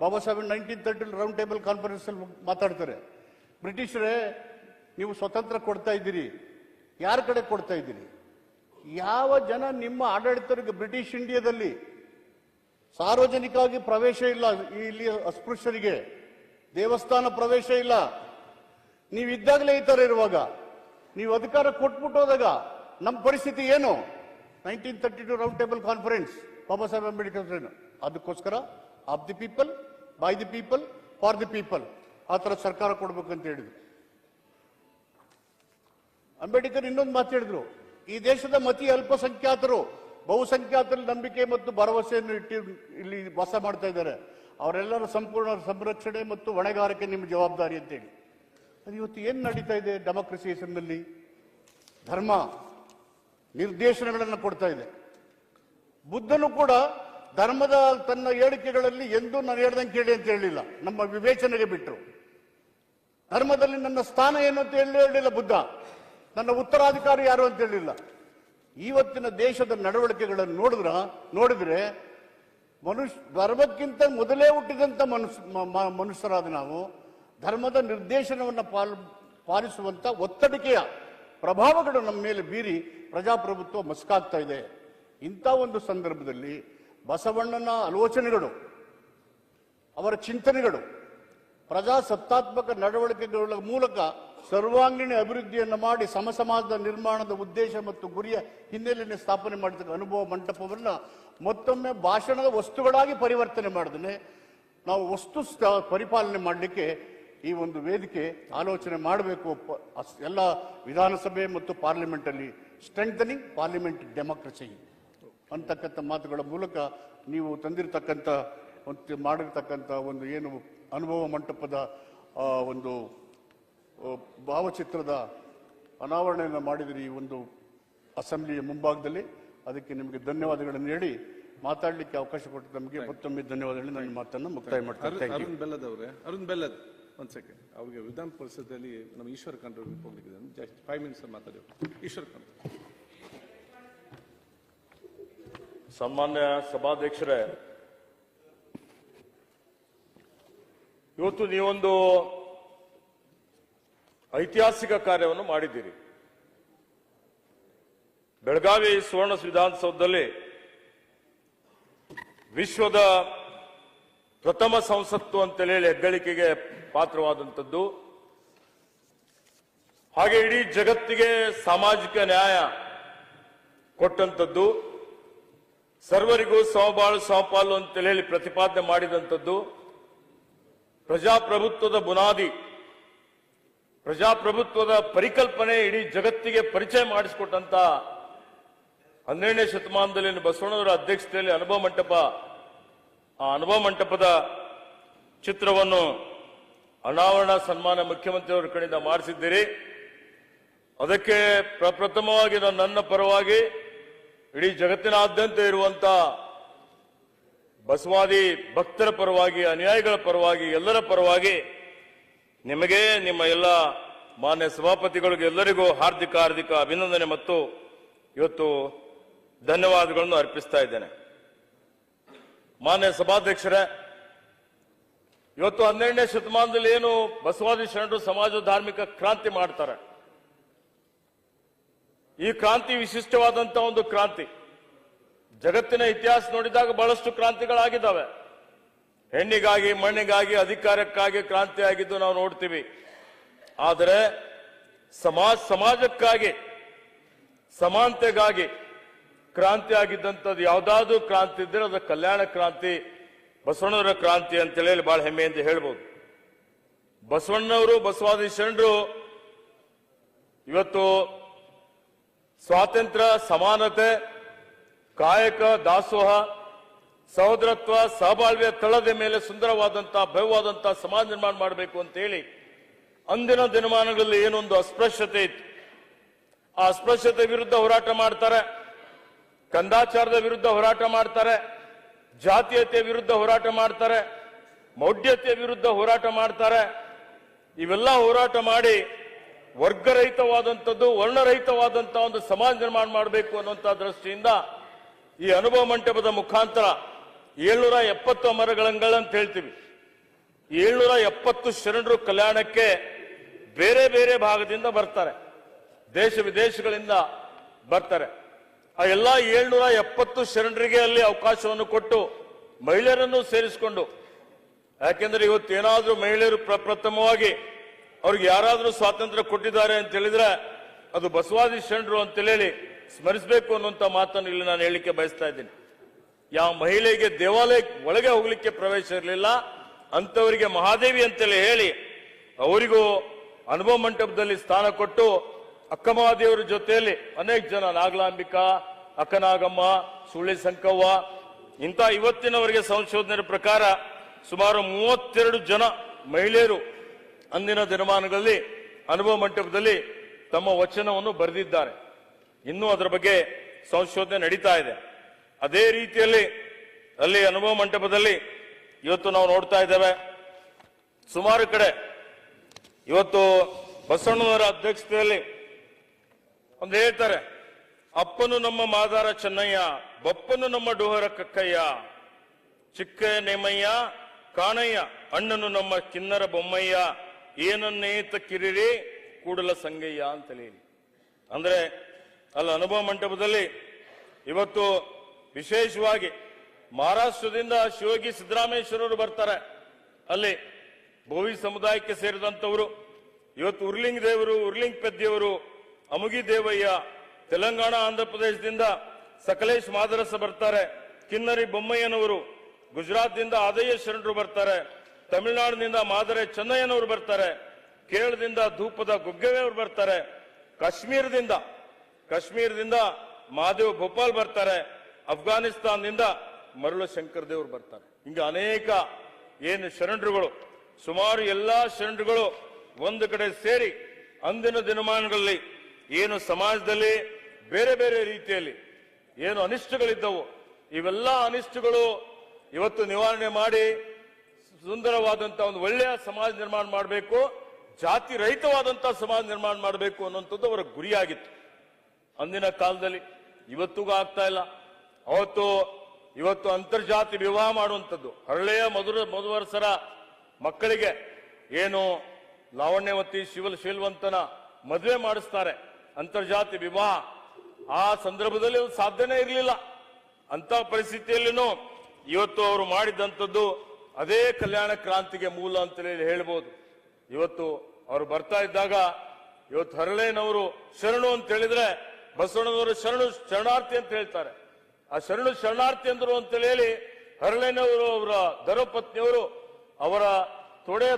Baba Saheb nineteen thirty round table conference ಅಲ್ಲಿ ಮಾತಾಡ್ತಾರೆ. ಬ್ರಿಟಿಷರೇ, ನೀವು ಸ್ವತಂತ್ರ ಕೊಡ್ತಾ ಇದ್ದೀರಿ. ಯಾರ ಕಡೆ ಕೊಡ್ತಾ ಇದ್ದೀರಿ? ಯಾವ ಜನ ನಿಮ್ಮ ಆಡಳಿತರಿಗೆ ಬ್ರಿಟಿಷ್ ಇಂಡಿಯಾದಲ್ಲಿ ಸಾರ್ವಜನಿಕವಾಗಿ ಪ್ರವೇಶ ಇಲ್ಲ ಇಲ್ಲಿ ಅಸ್ಪೃಶ್ಯರಿಗೆ? ದೇವಸ್ಥಾನ ಪ್ರವೇಶ ಇಲ್ಲ. ನೀವಿದ್ದಾಗಲೇ ಈ ಥರ ಇರುವಾಗ ನೀವು ಅಧಿಕಾರ ಕೊಟ್ಬಿಟ್ಟು ಹೋದಾಗ ನಮ್ಮ ಪರಿಸ್ಥಿತಿ ಏನು? Nineteen thirty two round table conference Baba Saheb Ambedkar? ಅದಕ್ಕೋಸ್ಕರ of the people by the people for the people ಆ ಥರ ಸರ್ಕಾರ ಕೊಡಬೇಕು ಅಂತ ಹೇಳಿದ್ರು. ಅಂಬೇಡ್ಕರ್ ಇನ್ನೊಂದು ಮಾತು ಹೇಳಿದ್ರು, ಈ ದೇಶದ ಮತಿ ಅಲ್ಪಸಂಖ್ಯಾತರು, ಬಹುಸಂಖ್ಯಾತರಲ್ಲಿ ನಂಬಿಕೆ ಮತ್ತು ಭರವಸೆಯನ್ನು ಇಟ್ಟು, ಇಲ್ಲಿ ವಾಸ ಮಾಡ್ತಾ ಇದ್ದಾರೆ. ಅವರೆಲ್ಲರ ಸಂಪೂರ್ಣ ಸಂರಕ್ಷಣೆ ಮತ್ತು ಹೊಣೆಗಾರಿಕೆ ನಿಮ್ಮ ಜವಾಬ್ದಾರಿ ಅಂತೇಳಿ. ಅದು ಇವತ್ತು ಏನು ನಡೀತಾ ಇದೆ ಡೆಮೋಕ್ರಸಿ ಹೆಸರಿನಲ್ಲಿ ಧರ್ಮ, ನಿರ್ದೇಶನಗಳನ್ನು ಕೊಡ್ತಾ ಇದೆ. ಬುದ್ಧನು ಕೂಡ ಧರ್ಮದ ತನ್ನ ಹೇಳಿಕೆಗಳಲ್ಲಿ ಎಂದೂ ನಾನು ಹೇಳ್ದಂಗೆ ಕೇಳಿ ಅಂತ ಹೇಳಲಿಲ್ಲ ನಮ್ಮ ವಿವೇಚನೆಗೆ ಬಿಟ್ಟರು ಧರ್ಮದಲ್ಲಿ ನನ್ನ ಸ್ಥಾನ ಏನು ಅಂತ ಹೇಳಿ ಹೇಳಿಲ್ಲ ಬುದ್ಧ. ನನ್ನ ಉತ್ತರಾಧಿಕಾರಿ ಯಾರು ಅಂತ ಹೇಳಿಲ್ಲ. ಇವತ್ತಿನ ದೇಶದ ನಡವಳಿಕೆಗಳನ್ನು ನೋಡಿದ್ರ, ನೋಡಿದ್ರೆ ಮನುಷ್ಯ ಧರ್ಮಕ್ಕಿಂತ ಮೊದಲೇ ಹುಟ್ಟಿದಂತ ಮನುಷ್ಯ ಮನುಷ್ಯರಾದ ನಾವು ಧರ್ಮದ ನಿರ್ದೇಶನವನ್ನು ಪಾಲ್ ಪಾಲಿಸುವಂಥ ಒತ್ತಡಿಕೆಯ ಪ್ರಭಾವಗಳು ನಮ್ಮ ಮೇಲೆ ಬೀರಿ ಪ್ರಜಾಪ್ರಭುತ್ವ ಮಸ್ಕಾಗ್ತಾ ಇದೆ. ಇಂಥ ಒಂದು ಸಂದರ್ಭದಲ್ಲಿ ಬಸವಣ್ಣನ ಆಲೋಚನೆಗಳು, ಅವರ ಚಿಂತನೆಗಳು, ಪ್ರಜಾಸತ್ತಾತ್ಮಕ ನಡವಳಿಕೆಗಳ ಮೂಲಕ ಸರ್ವಾಂಗೀಣ ಅಭಿವೃದ್ಧಿಯನ್ನು ಮಾಡಿ ಸಮಸಮಾಜದ ನಿರ್ಮಾಣದ ಉದ್ದೇಶ ಮತ್ತು ಗುರಿಯ ಹಿನ್ನೆಲೆಯಲ್ಲಿ ಸ್ಥಾಪನೆ ಮಾಡಿದ ಅನುಭವ ಮಂಟಪವನ್ನು ಮತ್ತೊಮ್ಮೆ ಭಾಷಣದ ವಸ್ತುಗಳಾಗಿ ಪರಿವರ್ತನೆ ಮಾಡಿದ್ರೆ ನಾವು ವಸ್ತು ಪರಿಪಾಲನೆ ಮಾಡಲಿಕ್ಕೆ ಈ ಒಂದು ವೇದಿಕೆ ಆಲೋಚನೆ ಮಾಡಬೇಕು ಎಲ್ಲ ವಿಧಾನಸಭೆ ಮತ್ತು ಪಾರ್ಲಿಮೆಂಟಲ್ಲಿ ಸ್ಟ್ರೆಂಥನಿಂಗ್ ಪಾರ್ಲಿಮೆಂಟ್ ಡೆಮೋಕ್ರಸಿ ಅಂತಕ್ಕಂಥ ಮಾತುಗಳ ಮೂಲಕ ನೀವು ತಂದಿರತಕ್ಕಂಥ ಒಂದು ಮಾಡಿರ್ತಕ್ಕಂಥ ಒಂದು ಏನು ಅನುಭವ ಮಂಟಪದ ಒಂದು ಭಾವಚಿತ್ರದ ಅನಾವರಣೆಯನ್ನು ಮಾಡಿದಿರಿ ಈ ಒಂದು ಅಸೆಂಬ್ಲಿಯ ಮುಂಭಾಗದಲ್ಲಿ. ಅದಕ್ಕೆ ನಿಮಗೆ ಧನ್ಯವಾದಗಳನ್ನು ಹೇಳಿ ಮಾತಾಡಲಿಕ್ಕೆ ಅವಕಾಶ ಕೊಟ್ಟು ನಮಗೆ ಮತ್ತೊಮ್ಮೆ ಧನ್ಯವಾದಗಳು. ನನ್ನ ಮಾತನ್ನು ಮುಕ್ತಾಯ ಮಾಡ್ತಾರೆ
ಅರುಣ್ ಬೆಲ್ಲದ್ ಅವರೇ. ಅರುಣ್ ಬೆಲ್ಲದ್. ಒಂದ್ ಸೆಕೆಂಡ್ ಅವ್ರಿಗೆ ವಿಧಾನ ಪರಿಷತ್ತಲ್ಲಿ ನಮ್ಮ ಈಶ್ವರ ಕಂಡ್ರೆ ಹೋಗ್ಲಿಕ್ಕಿದೆ ಜಸ್ಟ್ ಫೈವ್ ಮಿನಿಟ್ಸ್ ಮಾತಾಡಿ. ಈಶ್ವರ ಕಂಡ್ರೆ
ಸನ್ಮಾನ್ಯ ಸಭಾಧ್ಯಕ್ಷರೇ, ಇವತ್ತು ನೀವೊಂದು ಐತಿಹಾಸಿಕ ಕಾರ್ಯವನ್ನು ಮಾಡಿದ್ದೀರಿ. ಬೆಳಗಾವಿ ಸುವರ್ಣ ವಿಧಾನಸೌಧದಲ್ಲಿ ವಿಶ್ವದ ಪ್ರಥಮ ಸಂಸತ್ತು ಅಂತೇಳಿ ಹೇಳಿ ಹೆಗ್ಗಳಿಕೆಗೆ ಪಾತ್ರವಾದಂಥದ್ದು. ಹಾಗೆ ಇಡೀ ಜಗತ್ತಿಗೆ ಸಾಮಾಜಿಕ ನ್ಯಾಯ ಕೊಟ್ಟಂಥದ್ದು. ಸರ್ವರಿಗೂ ಸಮಬಾಳು ಸಮಪಾಲು ಅಂತ ಹೇಳಿ ಪ್ರತಿಪಾದನೆ ಮಾಡಿದಂಥದ್ದು. ಪ್ರಜಾಪ್ರಭುತ್ವದ ಬುನಾದಿ, ಪ್ರಜಾಪ್ರಭುತ್ವದ ಪರಿಕಲ್ಪನೆ ಇಡೀ ಜಗತ್ತಿಗೆ ಪರಿಚಯ ಮಾಡಿಸಿಕೊಟ್ಟಂತ ಹನ್ನೆರಡನೇ ಶತಮಾನದಲ್ಲಿ ಬಸವಣ್ಣವರ ಅಧ್ಯಕ್ಷತೆಯಲ್ಲಿ ಅನುಭವ ಮಂಟಪ ಆ ಅನುಭವ ಮಂಟಪದ ಚಿತ್ರವನ್ನು ಅನಾವರಣ ಸನ್ಮಾನ ಮುಖ್ಯಮಂತ್ರಿಯವರ ಕಡೆಯಿಂದ ಮಾಡಿಸಿದ್ದೀರಿ. ಅದಕ್ಕೆ ಪ್ರಪ್ರಥಮವಾಗಿ ನಾನು ನನ್ನ ಪರವಾಗಿ ಇಡೀ ಜಗತ್ತಿನಾದ್ಯಂತ ಇರುವಂತ ಬಸವಾದಿ ಭಕ್ತರ ಪರವಾಗಿ, ಅನುಯಾಯಿಗಳ ಪರವಾಗಿ, ಎಲ್ಲರ ಪರವಾಗಿ ನಿಮಗೆ, ನಿಮ್ಮ ಎಲ್ಲ ಮಾನ್ಯ ಸಭಾಪತಿಗಳಿಗೆ ಎಲ್ಲರಿಗೂ ಹಾರ್ದಿಕ ಹಾರ್ದಿಕ ಅಭಿನಂದನೆ ಮತ್ತು ಇವತ್ತು ಧನ್ಯವಾದಗಳನ್ನು ಅರ್ಪಿಸ್ತಾ ಇದ್ದೇನೆ. ಮಾನ್ಯ ಸಭಾಧ್ಯಕ್ಷರೇ, ಇವತ್ತು ಹನ್ನೆರಡನೇ ಶತಮಾನದಲ್ಲಿ ಏನು ಬಸವಾದಿ ಶರಣರು ಸಮಾಜ ಧಾರ್ಮಿಕ ಕ್ರಾಂತಿ ಮಾಡ್ತಾರೆ. ಈ ಕ್ರಾಂತಿ ವಿಶಿಷ್ಟವಾದಂತಹ ಒಂದು ಕ್ರಾಂತಿ. ಜಗತ್ತಿನ ಇತಿಹಾಸ ನೋಡಿದಾಗ ಬಹಳಷ್ಟು ಕ್ರಾಂತಿಗಳಾಗಿದ್ದಾವೆ. ಹೆಣ್ಣಿಗಾಗಿ, ಮಣ್ಣಿಗಾಗಿ, ಅಧಿಕಾರಕ್ಕಾಗಿ ಕ್ರಾಂತಿ ಆಗಿದ್ದು ನಾವು ನೋಡ್ತೀವಿ. ಆದರೆ ಸಮಾಜ, ಸಮಾಜಕ್ಕಾಗಿ, ಸಮಾನತೆಗಾಗಿ ಕ್ರಾಂತಿ ಆಗಿದ್ದಂಥದ್ದು ಯಾವುದಾದ್ರೂ ಕ್ರಾಂತಿ ಇದ್ದರೆ ಅದು ಕಲ್ಯಾಣ ಕ್ರಾಂತಿ, ಬಸವಣ್ಣವರ ಕ್ರಾಂತಿ ಅಂತ ಹೇಳಿ ಬಹಳ ಹೆಮ್ಮೆಯಿಂದ ಹೇಳ್ಬೋದು. ಬಸವಣ್ಣವರು ಬಸವಾದಿ ಶರಣರು ಇವತ್ತು ಸ್ವಾತಂತ್ರ್ಯ, ಸಮಾನತೆ, ಕಾಯಕ, ದಾಸೋಹ, ಸಹೋದರತ್ವ, ಸಹಬಾಳ್ವೆ ತಳದ ಮೇಲೆ ಸುಂದರವಾದಂತಹ ಭವ್ಯವಾದಂತಹ ಸಮಾಜ ನಿರ್ಮಾಣ ಮಾಡಬೇಕು ಅಂತ ಹೇಳಿ ಅಂದಿನ ದಿನಮಾನಗಳಲ್ಲಿ ಏನೊಂದು ಅಸ್ಪೃಶ್ಯತೆ ಇತ್ತು. ಆ ಅಸ್ಪೃಶ್ಯತೆ ವಿರುದ್ಧ ಹೋರಾಟ ಮಾಡ್ತಾರೆ. ಕಂದಾಚಾರದ ವಿರುದ್ಧ ಹೋರಾಟ ಮಾಡ್ತಾರೆ, ಜಾತೀಯತೆಯ ವಿರುದ್ಧ ಹೋರಾಟ ಮಾಡ್ತಾರೆ, ಮೌಢ್ಯತೆಯ ವಿರುದ್ಧ ಹೋರಾಟ ಮಾಡ್ತಾರೆ. ಇವೆಲ್ಲ ಹೋರಾಟ ಮಾಡಿ ವರ್ಗರಹಿತವಾದಂಥದ್ದು ವರ್ಣರಹಿತವಾದಂತಹ ಒಂದು ಸಮಾಜ ನಿರ್ಮಾಣ ಮಾಡಬೇಕು ಅನ್ನುವಂಥ ದೃಷ್ಟಿಯಿಂದ ಈ ಅನುಭವ ಮಂಟಪದ ಮುಖಾಂತರ ಏಳ್ನೂರ ಎಪ್ಪತ್ತು ಮರಗಳಂಗಳಂತ ಹೇಳ್ತೀವಿ. ಏಳ್ನೂರ ಎಪ್ಪತ್ತು ಶರಣರು ಕಲ್ಯಾಣಕ್ಕೆ ಬೇರೆ ಬೇರೆ ಭಾಗದಿಂದ ಬರ್ತಾರೆ. ದೇಶ ವಿದೇಶಗಳಿಂದ ಬರ್ತಾರೆ. ಆ ಎಲ್ಲ ಏಳ್ನೂರ ಎಪ್ಪತ್ತು ಶರಣರಿಗೆ ಅಲ್ಲಿ ಅವಕಾಶವನ್ನು ಕೊಟ್ಟು ಮಹಿಳೆಯರನ್ನು ಸೇರಿಸಿಕೊಂಡು. ಯಾಕೆಂದ್ರೆ ಇವತ್ತು ಏನಾದರೂ ಮಹಿಳೆಯರು ಪ್ರಪ್ರಥಮವಾಗಿ ಅವ್ರಿಗೆ ಯಾರಾದರೂ ಸ್ವಾತಂತ್ರ್ಯ ಕೊಟ್ಟಿದ್ದಾರೆ ಅಂತ ಹೇಳಿದ್ರೆ ಅದು ಬಸವಾದಿ ಶರಣರು ಅಂತ ಹೇಳಿ ಸ್ಮರಿಸಬೇಕು ಅನ್ನುವಂತ ಮಾತನ್ನು ಇಲ್ಲಿ ನಾನು ಹೇಳಲಿಕ್ಕೆ ಬಯಸ್ತಾ ಇದ್ದೀನಿ. ಯಾವ ಮಹಿಳೆಗೆ ದೇವಾಲಯ ಒಳಗೆ ಹೋಗ್ಲಿಕ್ಕೆ ಪ್ರವೇಶ ಇರಲಿಲ್ಲ ಅಂತವರಿಗೆ ಮಹಾದೇವಿ ಅಂತೇಳಿ ಹೇಳಿ ಅವರಿಗೂ ಅನುಭವ ಮಂಟಪದಲ್ಲಿ ಸ್ಥಾನ ಕೊಟ್ಟು ಅಕ್ಕಮಹಾದೇವರ ಜೊತೆಯಲ್ಲಿ ಅನೇಕ ಜನ, ನಾಗಲಾಂಬಿಕಾ, ಅಕ್ಕನಾಗಮ್ಮ, ಸುಳ್ಳಿ ಸಂಕವ್ವ, ಇಂಥ ಇವತ್ತಿನವರೆಗೆ ಸಂಶೋಧನೆ ಪ್ರಕಾರ ಸುಮಾರು ಮೂವತ್ತೆರಡು ಜನ ಮಹಿಳೆಯರು ಅಂದಿನ ದಿನಮಾನಗಳಲ್ಲಿ, ಅನುಭವ ಮಂಟಪದಲ್ಲಿ ತಮ್ಮ ವಚನವನ್ನು ಬರೆದಿದ್ದಾರೆ. ಇನ್ನೂ ಅದರ ಬಗ್ಗೆ ಸಂಶೋಧನೆ ನಡೀತಾ ಇದೆ. ಅದೇ ರೀತಿಯಲ್ಲಿ ಅಲ್ಲಿ ಅನುಭವ ಮಂಟಪದಲ್ಲಿ ಇವತ್ತು ನಾವು ನೋಡ್ತಾ ಇದ್ದೇವೆ. ಸುಮಾರು ಕಡೆ ಇವತ್ತು ಬಸವಣ್ಣನವರ ಅಧ್ಯಕ್ಷತೆಯಲ್ಲಿ ಒಂದು ಹೇಳ್ತಾರೆ, ಅಪ್ಪನು ನಮ್ಮ ಮಾದಾರ ಚೆನ್ನಯ್ಯ, ಬಪ್ಪನು ನಮ್ಮ ಡೋಹರ ಕಕ್ಕಯ್ಯ, ಚಿಕ್ಕ ನೇಮಯ್ಯ, ಕಾಣಯ್ಯ, ಅಣ್ಣನು ನಮ್ಮ ಕಿನ್ನರ ಬೊಮ್ಮಯ್ಯ ಏನನ್ನೇತ ಕಿರಿರಿ, ಕೂಡಲ ಸಂಗಯ್ಯ ಅಂತೇಳಿ ಅಂದ್ರೆ, ಅಲ್ಲಿ, ಅನುಭವ ಮಂಟಪದಲ್ಲಿ ಇವತ್ತು ವಿಶೇಷವಾಗಿ ಮಹಾರಾಷ್ಟ್ರದಿಂದ ಶಿವಗಿ ಸಿದ್ದರಾಮೇಶ್ವರರು ಬರ್ತಾರೆ. ಅಲ್ಲಿ ಭೋವಿ ಸಮುದಾಯಕ್ಕೆ ಸೇರಿದಂಥವರು, ಇವತ್ತು ಉರ್ಲಿಂಗ್ ದೇವರು, ಉರ್ಲಿಂಗ್ ಪೆದ್ದಿಯವರು ಅಮುಗಿ ದೇವಯ್ಯ ತೆಲಂಗಾಣ ಆಂಧ್ರ ಪ್ರದೇಶದಿಂದ ಸಕಲೇಶ್ ಮಾದರಸ ಬರ್ತಾರೆ. ಕಿನ್ನರಿ ಬೊಮ್ಮಯ್ಯನವರು ಗುಜರಾತ್ನಿಂದ ಆದಯ್ಯ ಶರಣರು ಬರ್ತಾರೆ. ತಮಿಳುನಾಡಿನಿಂದ ಮಾದರೆ ಚೆನ್ನಯ್ಯನವರು ಬರ್ತಾರೆ. ಕೇರಳದಿಂದ ಧೂಪದ ಗುಗ್ಗವೆಯವರು ಬರ್ತಾರೆ. ಕಾಶ್ಮೀರದಿಂದ ಕಾಶ್ಮೀರದಿಂದ ಮಹಾದೇವ್ ಭೋಪಾಲ್ ಬರ್ತಾರೆ. ಅಫ್ಘಾನಿಸ್ತಾನದಿಂದ ಮರಳು ಶಂಕರ್ ದೇವರು ಬರ್ತಾರೆ. ಹಿಂಗ ಅನೇಕ ಏನು ಶರಣರುಗಳು, ಸುಮಾರು ಎಲ್ಲಾ ಶರಣರುಗಳು ಒಂದು ಕಡೆ ಸೇರಿ ಅಂದಿನ ದಿನಮಾನಗಳಲ್ಲಿ ಏನು ಸಮಾಜದಲ್ಲಿ ಬೇರೆ ಬೇರೆ ರೀತಿಯಲ್ಲಿ ಏನು ಅನಿಷ್ಟಗಳಿದ್ದವು, ಇವೆಲ್ಲ ಅನಿಷ್ಟಗಳು ಇವತ್ತು ನಿವಾರಣೆ ಮಾಡಿ ಸುಂದರವಾದಂತಹ ಒಂದು ಒಳ್ಳೆಯ ಸಮಾಜ ನಿರ್ಮಾಣ ಮಾಡಬೇಕು, ಜಾತಿ ರಹಿತವಾದಂತಹ ಸಮಾಜ ನಿರ್ಮಾಣ ಮಾಡಬೇಕು ಅನ್ನುವಂಥದ್ದು ಅವರ ಗುರಿಯಾಗಿತ್ತು. ಅಂದಿನ ಕಾಲದಲ್ಲಿ ಇವತ್ತಿಗೂ ಆಗ್ತಾ ಇಲ್ಲ. ಅವತ್ತು, ಇವತ್ತು ಅಂತರ್ಜಾತಿ ವಿವಾಹ ಮಾಡುವಂಥದ್ದು, ಹರಳೆಯ ಮಧುರ, ಮಧುವರಸರ ಮಕ್ಕಳಿಗೆ ಏನು ಲಾವಣ್ಯವತಿ ಶಿವಲ್ ಶೀಲ್ವಂತನ ಮದುವೆ ಮಾಡಿಸ್ತಾರೆ. ಅಂತರ್ಜಾತಿ ವಿವಾಹ, ಆ ಸಂದರ್ಭದಲ್ಲಿ ಅದು ಸಾಧ್ಯನೇ ಇರಲಿಲ್ಲ. ಅಂತ ಪರಿಸ್ಥಿತಿಯಲ್ಲಿನೂ ಇವತ್ತು ಅವರು ಮಾಡಿದಂಥದ್ದು ಅದೇ ಕಲ್ಯಾಣ ಕ್ರಾಂತಿಗೆ ಮೂಲ ಅಂತೇಳಿ ಹೇಳ್ಬೋದು. ಇವತ್ತು ಅವರು ಬರ್ತಾ ಇದ್ದಾಗ ಇವತ್ತು ಹರಳೇನವರು ಶರಣು ಅಂತ ಹೇಳಿದ್ರೆ ಬಸವಣ್ಣನವರು ಶರಣು ಶರಣಾರ್ಥಿ ಅಂತ ಹೇಳ್ತಾರೆ. ಆ ಶರಣು ಶರಣಾರ್ಥಿ ಅಂದ್ರು ಅಂತ ಹೇಳಿ ಹರಳೇನವರು ಅವರ ಧರ್ಮಪತ್ನಿಯವರು ಅವರ ತೊಡೆ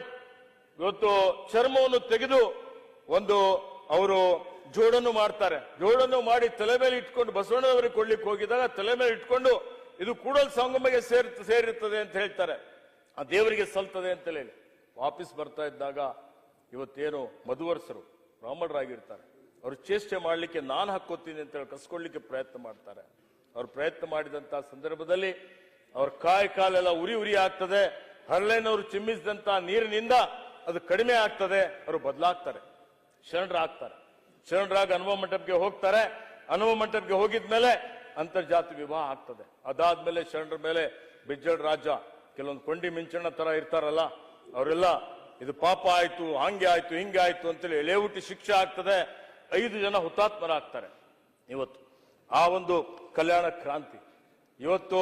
ಇವತ್ತು ಚರ್ಮವನ್ನು ತೆಗೆದು ಒಂದು ಅವರು ಜೋಡನ್ನು ಮಾಡ್ತಾರೆ. ಜೋಡನ್ನು ಮಾಡಿ ತಲೆ ಮೇಲೆ ಇಟ್ಕೊಂಡು ಬಸವಣ್ಣನವರಿಗೆ ಕೊಡ್ಲಿಕ್ಕೆ ಹೋಗಿದಾಗ ತಲೆ ಮೇಲೆ ಇಟ್ಕೊಂಡು ಇದು ಕೂಡಲ್ ಸಂಗಮಗೆ ಸೇರ್, ಸೇರಿರ್ತದೆ ಅಂತ ಹೇಳ್ತಾರೆ. ಆ ದೇವರಿಗೆ ಸಲ್ತದೆ ಅಂತ ಹೇಳಿ. ವಾಪಸ್ ಬರ್ತಾ ಇದ್ದಾಗ ಇವತ್ತೇನು ಮಧುವರ್ಸರು ಬ್ರಾಹ್ಮಣರಾಗಿರ್ತಾರೆ. ಅವರು ಚೇಷ್ಟೆ ಮಾಡಲಿಕ್ಕೆ ನಾನು ಹಾಕೋತೀನಿ ಅಂತ ಹೇಳಿ ಕಸ್ಕೊಳ್ಳಿಕ್ಕೆ ಪ್ರಯತ್ನ ಮಾಡ್ತಾರೆ. ಅವ್ರು ಪ್ರಯತ್ನ ಮಾಡಿದಂತಹ ಸಂದರ್ಭದಲ್ಲಿ ಅವ್ರ ಕಾಯಿ ಕಾಲೆಲ್ಲ ಉರಿ ಉರಿ ಆಗ್ತದೆ. ಹರಳೆನವರು ಚಿಮ್ಮಿಸಿದಂತ ನೀರಿನಿಂದ ಅದು ಕಡಿಮೆ ಆಗ್ತದೆ. ಅವರು ಬದಲಾಗ್ತಾರೆ. ಶರಣರಾಗ್ತಾರೆ. ಶರಣರಾಗಿ ಅನುಭವ ಮಂಟಪಕ್ಕೆ ಹೋಗ್ತಾರೆ. ಅನುಭವ ಮಂಟಪಕ್ಕೆ ಹೋಗಿದ್ಮೇಲೆ ಅಂತರ್ಜಾತಿ ವಿವಾಹ ಆಗ್ತದೆ. ಅದಾದ್ಮೇಲೆ ಶರಣರ ಮೇಲೆ ಬಿಜ್ಜಳ ರಾಜ, ಕೆಲವೊಂದು ಕೊಂಡಿ ಮಿಂಚಣ್ಣ ತರ ಇರ್ತಾರಲ್ಲ, ಅವರೆಲ್ಲ ಇದು ಪಾಪ ಆಯ್ತು, ಹಂಗೆ ಆಯ್ತು, ಹಿಂಗೆ ಆಯ್ತು ಅಂತೇಳಿ ಎಳೆಹುಟ್ಟಿ ಶಿಕ್ಷೆ ಆಗ್ತದೆ. ಐದು ಜನ ಹುತಾತ್ಮರಾಗ್ತಾರೆ ಇವತ್ತು. ಆ ಒಂದು ಕಲ್ಯಾಣ ಕ್ರಾಂತಿ. ಇವತ್ತು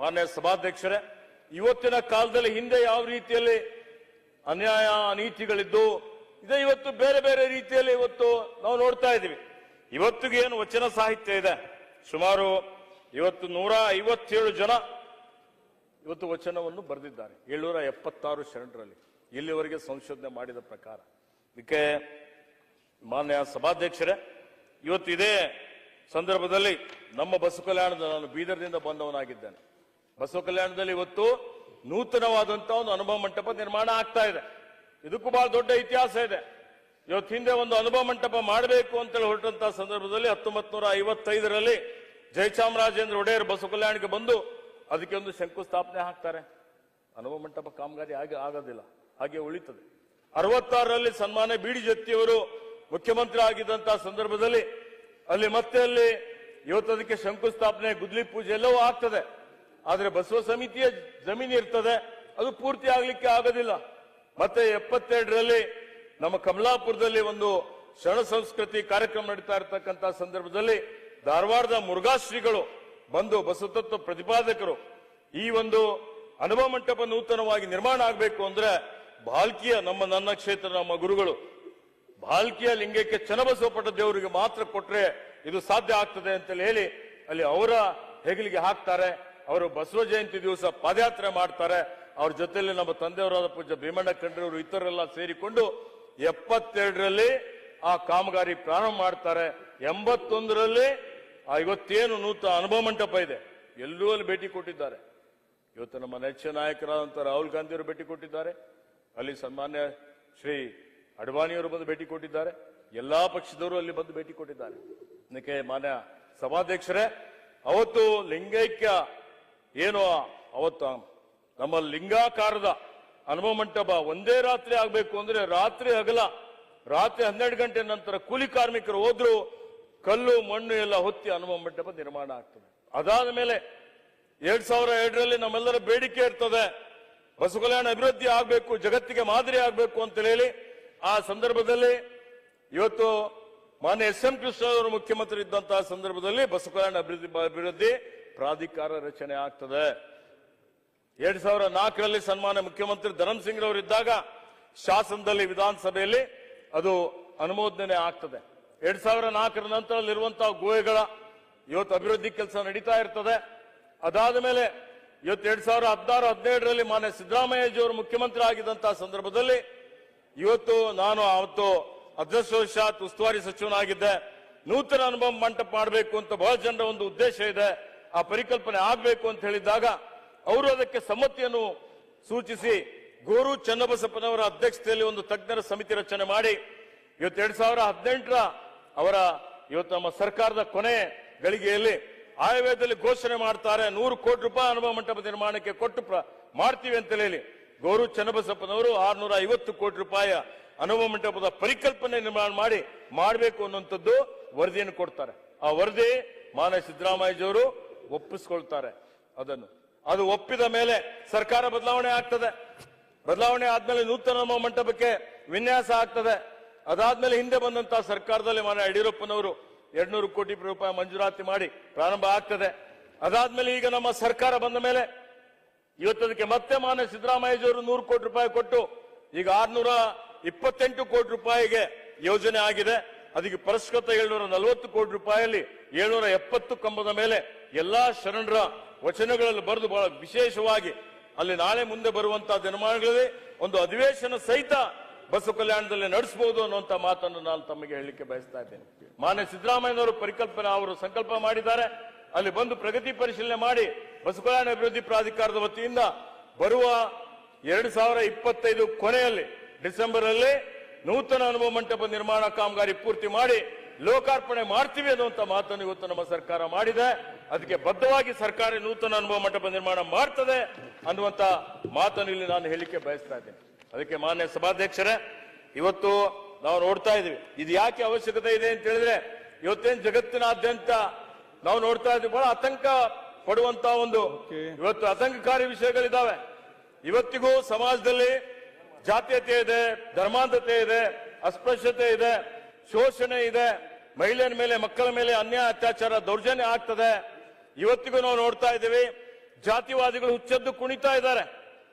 ಮಾನ್ಯ ಸಭಾಧ್ಯಕ್ಷರೇ, ಇವತ್ತಿನ ಕಾಲದಲ್ಲಿ ಹಿಂದೆ ಯಾವ ರೀತಿಯಲ್ಲಿ ಅನ್ಯಾಯ ಅನೀತಿಗಳಿದ್ದು ಇದೇ ಇವತ್ತು ಬೇರೆ ಬೇರೆ ರೀತಿಯಲ್ಲಿ ಇವತ್ತು ನಾವು ನೋಡ್ತಾ ಇದ್ದೀವಿ. ಇವತ್ತಿಗೆ ಏನು ವಚನ ಸಾಹಿತ್ಯ ಇದೆ? ಸುಮಾರು ಇವತ್ತು ನೂರ ಐವತ್ತೇಳು ಜನ ಇವತ್ತು ವಚನವನ್ನು ಬರೆದಿದ್ದಾರೆ. ಏಳ್ನೂರ ಎಪ್ಪತ್ತಾರು ಶರಣರಲ್ಲಿ. ಇಲ್ಲಿವರೆಗೆ ಸಂಶೋಧನೆ ಮಾಡಿದ ಪ್ರಕಾರ. ಇದಕ್ಕೆ ಮಾನ್ಯ ಸಭಾಧ್ಯಕ್ಷರೇ, ಇವತ್ತು ಇದೇ ಸಂದರ್ಭದಲ್ಲಿ ನಮ್ಮ ಬಸವ ಕಲ್ಯಾಣದ ನಾನು ಬೀದರ್ನಿಂದ ಬಂದವನಾಗಿದ್ದೇನೆ. ಬಸವ ಕಲ್ಯಾಣದಲ್ಲಿ ಇವತ್ತು ನೂತನವಾದಂತಹ ಒಂದು ಅನುಭವ ಮಂಟಪ ನಿರ್ಮಾಣ ಆಗ್ತಾ ಇದೆ. ಇದಕ್ಕೂ ಬಹಳ ದೊಡ್ಡ ಇತಿಹಾಸ ಇದೆ. ಇವತ್ತು ಹಿಂದೆ ಒಂದು ಅನುಭವ ಮಂಟಪ ಮಾಡಬೇಕು ಅಂತೇಳಿ ಹೊರಟಂತ ಸಂದರ್ಭದಲ್ಲಿ ಹತ್ತೊಂಬತ್ ನೂರ ಐವತ್ತೈದರಲ್ಲಿ ಜಯಚಾಮರಾಜೇಂದ್ರ ಒಡೆಯರ್ ಬಸವ ಕಲ್ಯಾಣಕ್ಕೆ ಬಂದು ಅದಕ್ಕೆ ಒಂದು ಶಂಕುಸ್ಥಾಪನೆ ಹಾಕ್ತಾರೆ. ಅನುಭವ ಮಂಟಪ ಕಾಮಗಾರಿ ಆಗ ಆಗೋದಿಲ್ಲ, ಹಾಗೆ ಉಳಿತದೆ. ಅರವತ್ತಾರರಲ್ಲಿ ಸನ್ಮಾನ್ಯ ಬಿಡಿ ಜತ್ತಿಯವರು ಮುಖ್ಯಮಂತ್ರಿ ಆಗಿದ್ದಂತಹ ಸಂದರ್ಭದಲ್ಲಿ ಅಲ್ಲಿ ಮತ್ತೆ ಅಲ್ಲಿ ಇವತ್ತು ಅದಕ್ಕೆ ಶಂಕುಸ್ಥಾಪನೆ, ಗುದ್ಲಿ ಪೂಜೆ ಎಲ್ಲವೂ ಆಗ್ತದೆ. ಆದರೆ ಬಸವ ಸಮಿತಿಯ ಜಮೀನು ಇರ್ತದೆ, ಅದು ಪೂರ್ತಿ ಆಗ್ಲಿಕ್ಕೆ ಆಗೋದಿಲ್ಲ. ಮತ್ತೆ ಎಪ್ಪತ್ತೆರಡರಲ್ಲಿ ನಮ್ಮ ಕಮಲಾಪುರದಲ್ಲಿ ಒಂದು ಶರಣ ಸಂಸ್ಕೃತಿ ಕಾರ್ಯಕ್ರಮ ನಡೀತಾ ಇರತಕ್ಕಂತಹ ಸಂದರ್ಭದಲ್ಲಿ ಧಾರವಾಡದ ಮುರುಘಾಶ್ರೀಗಳು ಬಂದು ಬಸವತತ್ವ ಪ್ರತಿಪಾದಕರು. ಈ ಒಂದು ಅನುಭವ ಮಂಟಪ ನೂತನವಾಗಿ ನಿರ್ಮಾಣ ಆಗಬೇಕು ಅಂದ್ರೆ ಬಾಲ್ಕಿಯ ನಮ್ಮ ನನ್ನ ಕ್ಷೇತ್ರ, ನಮ್ಮ ಗುರುಗಳು. ಬಾಲ್ಕಿಯ ಲಿಂಗಕ್ಕೆ ಚನ್ನಬಸವಪಟ್ಟ ದೇವರಿಗೆ ಮಾತ್ರ ಕೊಟ್ರೆ ಇದು ಸಾಧ್ಯ ಆಗ್ತದೆ ಅಂತ ಹೇಳಿ ಅಲ್ಲಿ ಅವರ ಹೆಗಲಿಗೆ ಹಾಕ್ತಾರೆ. ಅವರು ಬಸವ ಜಯಂತಿ ದಿವಸ ಪಾದಯಾತ್ರೆ ಮಾಡ್ತಾರೆ. ಅವ್ರ ಜೊತೆಯಲ್ಲಿ ನಮ್ಮ ತಂದೆಯವರಾದ ಪೂಜ್ಯ ಭೀಮಣ್ಣ ಖಂಡ್ರವರು ಇತರೆಲ್ಲ ಸೇರಿಕೊಂಡು ಎಪ್ಪತ್ತೆರಡರಲ್ಲಿ ಆ ಕಾಮಗಾರಿ ಪ್ರಾರಂಭ ಮಾಡ್ತಾರೆ. ಎಂಬತ್ತೊಂದರಲ್ಲಿ ಆ ಇವತ್ತೇನು ನೂತನ ಅನುಭವ ಮಂಟಪ ಇದೆ. ಎಲ್ಲೂ ಅಲ್ಲಿ ಭೇಟಿ ಕೊಟ್ಟಿದ್ದಾರೆ. ಇವತ್ತು ನಮ್ಮ ನೆಚ್ಚಿನ ನಾಯಕರಾದಂಥ ರಾಹುಲ್ ಗಾಂಧಿಯವರು ಭೇಟಿ ಕೊಟ್ಟಿದ್ದಾರೆ. ಅಲ್ಲಿ ಸನ್ಮಾನ್ಯ ಶ್ರೀ ಅಡ್ವಾಣಿಯವರು ಬಂದು ಭೇಟಿ ಕೊಟ್ಟಿದ್ದಾರೆ. ಎಲ್ಲಾ ಪಕ್ಷದವರು ಅಲ್ಲಿ ಬಂದು ಭೇಟಿ ಕೊಟ್ಟಿದ್ದಾರೆ. ಅದಕ್ಕೆ ಮಾನ್ಯ ಸಭಾಧ್ಯಕ್ಷರೇ, ಅವತ್ತು ಲಿಂಗೈಕ್ಯ ಏನು ಅವತ್ತು ನಮ್ಮ ಲಿಂಗಾಕಾರದ ಅನುಭವ ಮಂಟಪ ಒಂದೇ ರಾತ್ರಿ ಆಗಬೇಕು ಅಂದ್ರೆ ರಾತ್ರಿ ಹಗಲ, ರಾತ್ರಿ ಹನ್ನೆರಡು ಗಂಟೆ ನಂತರ ಕೂಲಿ ಕಾರ್ಮಿಕರು ಹೋದ್ರು, ಕಲ್ಲು, ಮಣ್ಣು ಎಲ್ಲ ಹೊತ್ತಿ ಅನುಭವ ಮಂಟಪ ನಿರ್ಮಾಣ ಆಗ್ತದೆ. ಅದಾದ ಮೇಲೆ ಎರಡ್ ಸಾವಿರ ಎರಡರಲ್ಲಿ ನಮ್ಮೆಲ್ಲರ ಬೇಡಿಕೆ ಇರ್ತದೆ ಬಸವಕಲ್ಯಾಣ ಅಭಿವೃದ್ಧಿ ಆಗಬೇಕು, ಜಗತ್ತಿಗೆ ಮಾದರಿ ಆಗಬೇಕು ಅಂತ ಹೇಳಿ. ಆ ಸಂದರ್ಭದಲ್ಲಿ ಇವತ್ತು ಮಾನ್ಯ ಎಸ್ ಎಂ ಕೃಷ್ಣ ಅವರು ಮುಖ್ಯಮಂತ್ರಿ ಇದ್ದಂತಹ ಸಂದರ್ಭದಲ್ಲಿ ಬಸವಕಲ್ಯಾಣ ಅಭಿವೃದ್ಧಿ ಅಭಿವೃದ್ಧಿ ಪ್ರಾಧಿಕಾರ ರಚನೆ ಆಗ್ತದೆ. ಎರಡ್ ಸಾವಿರದ ನಾಲ್ಕರಲ್ಲಿ ಸನ್ಮಾನ್ಯ ಮುಖ್ಯಮಂತ್ರಿ ಧರಮ್ ಸಿಂಗ್ ರವರು ಇದ್ದಾಗ ಶಾಸನದಲ್ಲಿ ವಿಧಾನಸಭೆಯಲ್ಲಿ ಅದು ಅನುಮೋದನೆ ಆಗ್ತದೆ. ಎರಡ್ ಸಾವಿರ ನಾಲ್ಕರ ನಂತರದಲ್ಲಿರುವಂತಹ ಗುಹೆಗಳ ಇವತ್ತು ಅಭಿವೃದ್ಧಿ ಕೆಲಸ ನಡೀತಾ ಇರ್ತದೆ. ಅದಾದ ಮೇಲೆ ಇವತ್ತು ಎರಡ್ ಸಾವಿರ ಹದಿನಾರು ಹದಿನೇಳರಲ್ಲಿ ಮಾನ್ಯ ಸಿದ್ದರಾಮಯ್ಯಜಿಯವರು ಮುಖ್ಯಮಂತ್ರಿ ಆಗಿದ್ದಂತಹ ಸಂದರ್ಭದಲ್ಲಿ ಇವತ್ತು ನಾನು ಅವತ್ತು ಅದೃಷ್ಟವಶಾತ್ ಉಸ್ತುವಾರಿ ಸಚಿವನಾಗಿದ್ದೆ. ನೂತನ ಅನುಭವ ಮಂಟಪ ಮಾಡಬೇಕು ಅಂತ ಬಹಳ ಜನರ ಒಂದು ಉದ್ದೇಶ ಇದೆ. ಆ ಪರಿಕಲ್ಪನೆ ಆಗಬೇಕು ಅಂತ ಹೇಳಿದಾಗ ಅವರು ಅದಕ್ಕೆ ಸಮ್ಮತಿಯನ್ನು ಸೂಚಿಸಿ ಗೋರು ಚನ್ನಬಸಪ್ಪನವರ ಅಧ್ಯಕ್ಷತೆಯಲ್ಲಿ ಒಂದು ತಜ್ಞರ ಸಮಿತಿ ರಚನೆ ಮಾಡಿ ಇವತ್ತು ಎರಡ್ ಸಾವಿರ ಹದಿನೆಂಟರ ಅವರ ಇವತ್ತು ನಮ್ಮ ಸರ್ಕಾರದ ಕೊನೆ ಗಳಿಗೆಯಲ್ಲಿ ಆಯವ್ಯದಲ್ಲಿ ಘೋಷಣೆ ಮಾಡ್ತಾರೆ. ನೂರು ಕೋಟಿ ರೂಪಾಯಿ ಅನುಭವ ಮಂಟಪ ನಿರ್ಮಾಣಕ್ಕೆ ಕೊಟ್ಟು ಮಾಡ್ತೀವಿ ಅಂತ ಹೇಳಿ ಗೌರು ಚನ್ನಬಸಪ್ಪನವರು ಆರ್ನೂರ ಐವತ್ತು ಕೋಟಿ ರೂಪಾಯಿ ಅನುಭವ ಮಂಟಪದ ಪರಿಕಲ್ಪನೆ ನಿರ್ಮಾಣ ಮಾಡಿ ಮಾಡಬೇಕು ಅನ್ನುವಂಥದ್ದು ವರದಿಯನ್ನು ಕೊಡ್ತಾರೆ. ಆ ವರದಿ ಮಾನ್ಯ ಸಿದ್ದರಾಮಯ್ಯವರು ಒಪ್ಪಿಸ್ಕೊಳ್ತಾರೆ ಅದನ್ನು. ಅದು ಒಪ್ಪಿದ ಮೇಲೆ ಸರ್ಕಾರ ಬದಲಾವಣೆ ಆಗ್ತದೆ. ಬದಲಾವಣೆ ಆದ್ಮೇಲೆ ನೂತನ ಮಂಟಪಕ್ಕೆ ವಿನ್ಯಾಸ ಆಗ್ತದೆ. ಅದಾದ್ಮೇಲೆ ಹಿಂದೆ ಬಂದಂತ ಸರ್ಕಾರದಲ್ಲಿ ಮಾನ ಯಡಿಯೂರಪ್ಪನವರು ಎರಡ್ನೂರು ಕೋಟಿ ರೂಪಾಯಿ ಮಂಜೂರಾತಿ ಮಾಡಿ ಪ್ರಾರಂಭ ಆಗ್ತದೆ. ಅದಾದ್ಮೇಲೆ ಈಗ ನಮ್ಮ ಸರ್ಕಾರ ಬಂದ ಮೇಲೆ ಇವತ್ತದಕ್ಕೆ ಮತ್ತೆ ಮಾನ್ಯ ಸಿದ್ದರಾಮಯ್ಯಜಿಯವರು ನೂರು ಕೋಟಿ ರೂಪಾಯಿ ಕೊಟ್ಟು ಈಗ ಆರ್ನೂರ ಇಪ್ಪತ್ತೆಂಟು ಕೋಟಿ ರೂಪಾಯಿಗೆ ಯೋಜನೆ ಆಗಿದೆ. ಅದಕ್ಕೆ ಪರಸ್ಕೃತ ಏಳ್ನೂರ ನಲವತ್ತು ಕೋಟಿ ರೂಪಾಯಿಯಲ್ಲಿ ಏಳ್ನೂರ ಎಪ್ಪತ್ತು ಕಂಬದ ಮೇಲೆ ಎಲ್ಲಾ ಶರಣರ ವಚನಗಳಲ್ಲಿ ಬರೆದು ಬಹಳ ವಿಶೇಷವಾಗಿ ಅಲ್ಲಿ ನಾಳೆ ಮುಂದೆ ಬರುವಂತಹ ದಿನಮಾನಗಳಲ್ಲಿ ಒಂದು ಅಧಿವೇಶನ ಸಹಿತ ಬಸವ ಕಲ್ಯಾಣದಲ್ಲಿ ನಡೆಸಬಹುದು ಅನ್ನುವಂತ ಮಾತನ್ನು ನಾನು ತಮಗೆ ಹೇಳಲಿಕ್ಕೆ ಬಯಸ್ತಾ ಇದ್ದೇನೆ. ಮಾನ್ಯ ಸಿದ್ದರಾಮಯ್ಯನವರು ಪರಿಕಲ್ಪನೆ ಅವರು ಸಂಕಲ್ಪ ಮಾಡಿದ್ದಾರೆ. ಅಲ್ಲಿ ಬಂದು ಪ್ರಗತಿ ಪರಿಶೀಲನೆ ಮಾಡಿ ಬಸವ ಕಲ್ಯಾಣ ಅಭಿವೃದ್ಧಿ ಪ್ರಾಧಿಕಾರದ ವತಿಯಿಂದ ಬರುವ ಎರಡು ಸಾವಿರ ಇಪ್ಪತ್ತೈದು ಕೊನೆಯಲ್ಲಿ ಡಿಸೆಂಬರ್ ಅಲ್ಲಿ ನೂತನ ಅನುಭವ ಮಂಟಪ ನಿರ್ಮಾಣ ಕಾಮಗಾರಿ ಪೂರ್ತಿ ಮಾಡಿ ಲೋಕಾರ್ಪಣೆ ಮಾಡ್ತೀವಿ ಅನ್ನುವಂಥ ಮಾತನ್ನು ಇವತ್ತು ನಮ್ಮ ಸರ್ಕಾರ ಮಾಡಿದೆ. ಅದಕ್ಕೆ ಬದ್ಧವಾಗಿ ಸರ್ಕಾರ ನೂತನ ಅನುಭವ ಮಂಟಪ ನಿರ್ಮಾಣ ಮಾಡ್ತದೆ ಅನ್ನುವಂತ ಮಾತನ್ನು ಇಲ್ಲಿ ನಾನು ಹೇಳಿಕೆ ಬಯಸ್ತಾ ಇದ್ದೇನೆ. ಅದಕ್ಕೆ ಮಾನ್ಯ ಸಭಾಧ್ಯಕ್ಷರೇ ಇವತ್ತು ನಾವು ನೋಡ್ತಾ ಇದೀವಿ ಇದು ಯಾಕೆ ಅವಶ್ಯಕತೆ ಇದೆ ಅಂತ ಹೇಳಿದ್ರೆ ಇವತ್ತೇನು ಜಗತ್ತಿನಾದ್ಯಂತ ನಾವು ನೋಡ್ತಾ ಇದ್ದೀವಿ. ಬಹಳ ಆತಂಕ ಪಡುವಂತ ಒಂದು ಇವತ್ತು ಆತಂಕಕಾರಿ ವಿಷಯಗಳಿದ್ದಾವೆ ಇವತ್ತಿಗೂ ಸಮಾಜದಲ್ಲಿ ಜಾತೀಯತೆ ಇದೆ ಧರ್ಮಾಂಧತೆ ಇದೆ ಅಸ್ಪೃಶ್ಯತೆ ಇದೆ. ಶೋಷಣೆ ಇದೆ. ಮಹಿಳೆಯರ ಮೇಲೆ, ಮಕ್ಕಳ ಮೇಲೆ ಅನ್ಯಾಯ, ಅತ್ಯಾಚಾರ ದೌರ್ಜನ್ಯ ಆಗ್ತದೆ. ಇವತ್ತಿಗೂ ನಾವು ನೋಡ್ತಾ ಇದ್ದೀವಿ. ಜಾತಿವಾದಿಗಳು ಹುಚ್ಚದ್ದು ಕುಣಿತಾ ಇದ್ದಾರೆ.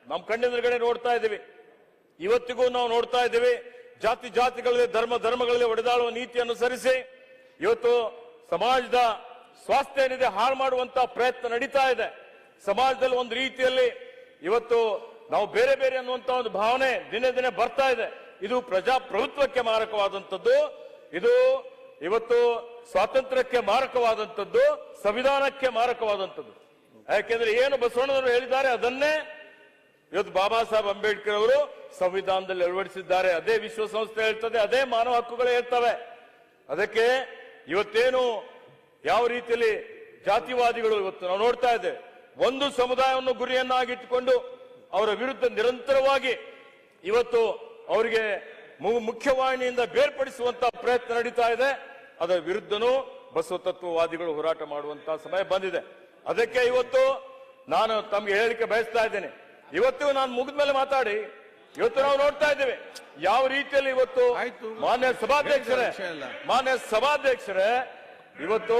ನಮ್ಮ ಕಣ್ಣೆದುರುಗಡೆ ನೋಡ್ತಾ ಇದ್ದೀವಿ. ಇವತ್ತಿಗೂ ನಾವು ನೋಡ್ತಾ ಇದ್ದೀವಿ. ಜಾತಿ ಜಾತಿಗಳಲ್ಲಿ, ಧರ್ಮ ಧರ್ಮಗಳಲ್ಲಿ ಒಡೆದಾಳುವ ನೀತಿ ಅನುಸರಿಸಿ ಇವತ್ತು ಸಮಾಜದ ಸ್ವಾಸ್ಥ್ಯ ಏನಿದೆ, ಹಾಳು ಮಾಡುವಂತ ಪ್ರಯತ್ನ ನಡೀತಾ ಇದೆ. ಸಮಾಜದಲ್ಲಿ ಒಂದು ರೀತಿಯಲ್ಲಿ ಇವತ್ತು ನಾವು ಬೇರೆ ಬೇರೆ ಅನ್ನುವಂತ ಒಂದು ಭಾವನೆ ದಿನೇ ದಿನೇ ಬರ್ತಾ ಇದೆ. ಇದು ಪ್ರಜಾಪ್ರಭುತ್ವಕ್ಕೆ ಮಾರಕವಾದಂಥದ್ದು ಇದು ಇವತ್ತು ಸ್ವಾತಂತ್ರ್ಯಕ್ಕೆ ಮಾರಕವಾದಂಥದ್ದು, ಸಂವಿಧಾನಕ್ಕೆ ಮಾರಕವಾದಂಥದ್ದು. ಯಾಕೆಂದ್ರೆ ಏನು ಬಸವಣ್ಣನವರು ಹೇಳಿದ್ದಾರೆ, ಅದನ್ನೇ ಇವತ್ತು ಬಾಬಾ ಸಾಹೇಬ್ ಅಂಬೇಡ್ಕರ್ ಅವರು ಸಂವಿಧಾನದಲ್ಲಿ ಅಳವಡಿಸಿದ್ದಾರೆ. ಅದೇ ವಿಶ್ವಸಂಸ್ಥೆ ಹೇಳ್ತದೆ, ಅದೇ ಮಾನವ ಹಕ್ಕುಗಳು ಹೇಳ್ತವೆ. ಅದಕ್ಕೆ ಇವತ್ತೇನು ಯಾವ ರೀತಿಯಲ್ಲಿ ಜಾತಿವಾದಿಗಳು ಇವತ್ತು ನಾವು ನೋಡ್ತಾ ಇದ್ದೇವೆ. ಒಂದು ಸಮುದಾಯವನ್ನು ಗುರಿಯನ್ನಾಗಿಟ್ಟುಕೊಂಡು ಅವರ ವಿರುದ್ಧ ನಿರಂತರವಾಗಿ ಇವತ್ತು ಅವರಿಗೆ ಮುಖ್ಯವಾಹಿನಿಯಿಂದ ಬೇರ್ಪಡಿಸುವಂತ ಪ್ರಯತ್ನ ನಡೀತಾ ಇದೆ. ಅದರ ವಿರುದ್ಧನೂ ಬಸವ ತತ್ವವಾದಿಗಳು ಹೋರಾಟ ಮಾಡುವಂತ ಸಮಯ ಬಂದಿದೆ. ಅದಕ್ಕೆ ಇವತ್ತು ನಾನು ತಮ್ಗೆ ಹೇಳಿಕೆ ಬಯಸ್ತಾ ಇದ್ದೇನೆ. ಇವತ್ತು ನಾನು ಮುಗಿದ ಮೇಲೆ ಮಾತಾಡಿ ಇವತ್ತು ನಾವು ನೋಡ್ತಾ ಇದ್ದೇವೆ. ಯಾವ ರೀತಿಯಲ್ಲಿ ಇವತ್ತು. ಮಾನ್ಯ ಸಭಾಧ್ಯಕ್ಷರೇ ಮಾನ್ಯ ಸಭಾಧ್ಯಕ್ಷರೇ ಇವತ್ತು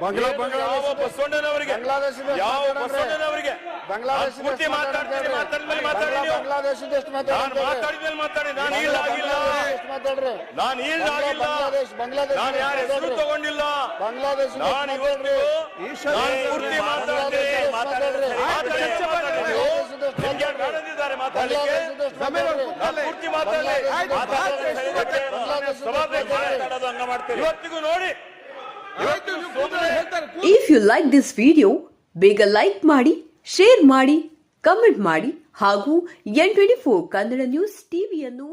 ಬಾಂಗ್ಲಾದೇಶ-
ಯಾವ ಬಸವಣ್ಣನವರಿಗೆ? ಯಾವ ಬಸವಣ್ಣನವರಿಗೆ?
ಬಾಂಗ್ಲಾದೇಶದ
ನಾನು ಪೂರ್ತಿ ಮಾತಾಡ್ತೀನಿ? ಮಾತಾಡಿದ್ಮೇಲೆ ಮಾತಾಡಿ ನೀವು.
ಬಾಂಗ್ಲಾದೇಶದ ಎಷ್ಟು
ನಾನು
ಮಾತಾಡ್ತಾರೆ?
ಮಾತಾಡಿದ್ಮೇಲೆ ಮಾತಾಡಿ ನಾನು ಇಲ್ಲ ಆಗಿಲ್ಲ.
ಬಾಂಗ್ಲಾದೇಶ ಮಾತಾಡ್ರಿ?
ನಾನು ಈಲ್ಡ್ ಆಗಿಲ್ಲ.
ಬಾಂಗ್ಲಾದೇಶ ಬಾಂಗ್ಲಾದೇಶ
ನಾನು ಯಾರ ಹೆಸರು ತಗೊಂಡಿಲ್ಲ.
ಬಾಂಗ್ಲಾದೇಶ
ನಾನು ಇವತ್ತು ನಾನು ಪೂರ್ತಿ ಮಾತಾಡ್ತೀನಿ. ಮಾತಾಡಿ ಹೆಚ್ಚು ಮಾತಾಡಿ ನೀವು. ನಿಮ್ಗೆ ಯಾರು ಬೇಡದಿದ್ದಾರೆ ಮಾತಾಡ್ಲಿಕ್ಕೆ ನಾನು ಪೂರ್ತಿ ಮಾತಾಡಲಿ ಇವತ್ತಿಗೂ ನೋಡಿ.
If you like this video ಬೇಗ ಲೈಕ್ ಮಾಡಿ ಶೇರ್ ಮಾಡಿ ಕಮೆಂಟ್ ಮಾಡಿ ಹಾಗೂ N twenty four Kannada news ಟಿವಿಯನ್ನು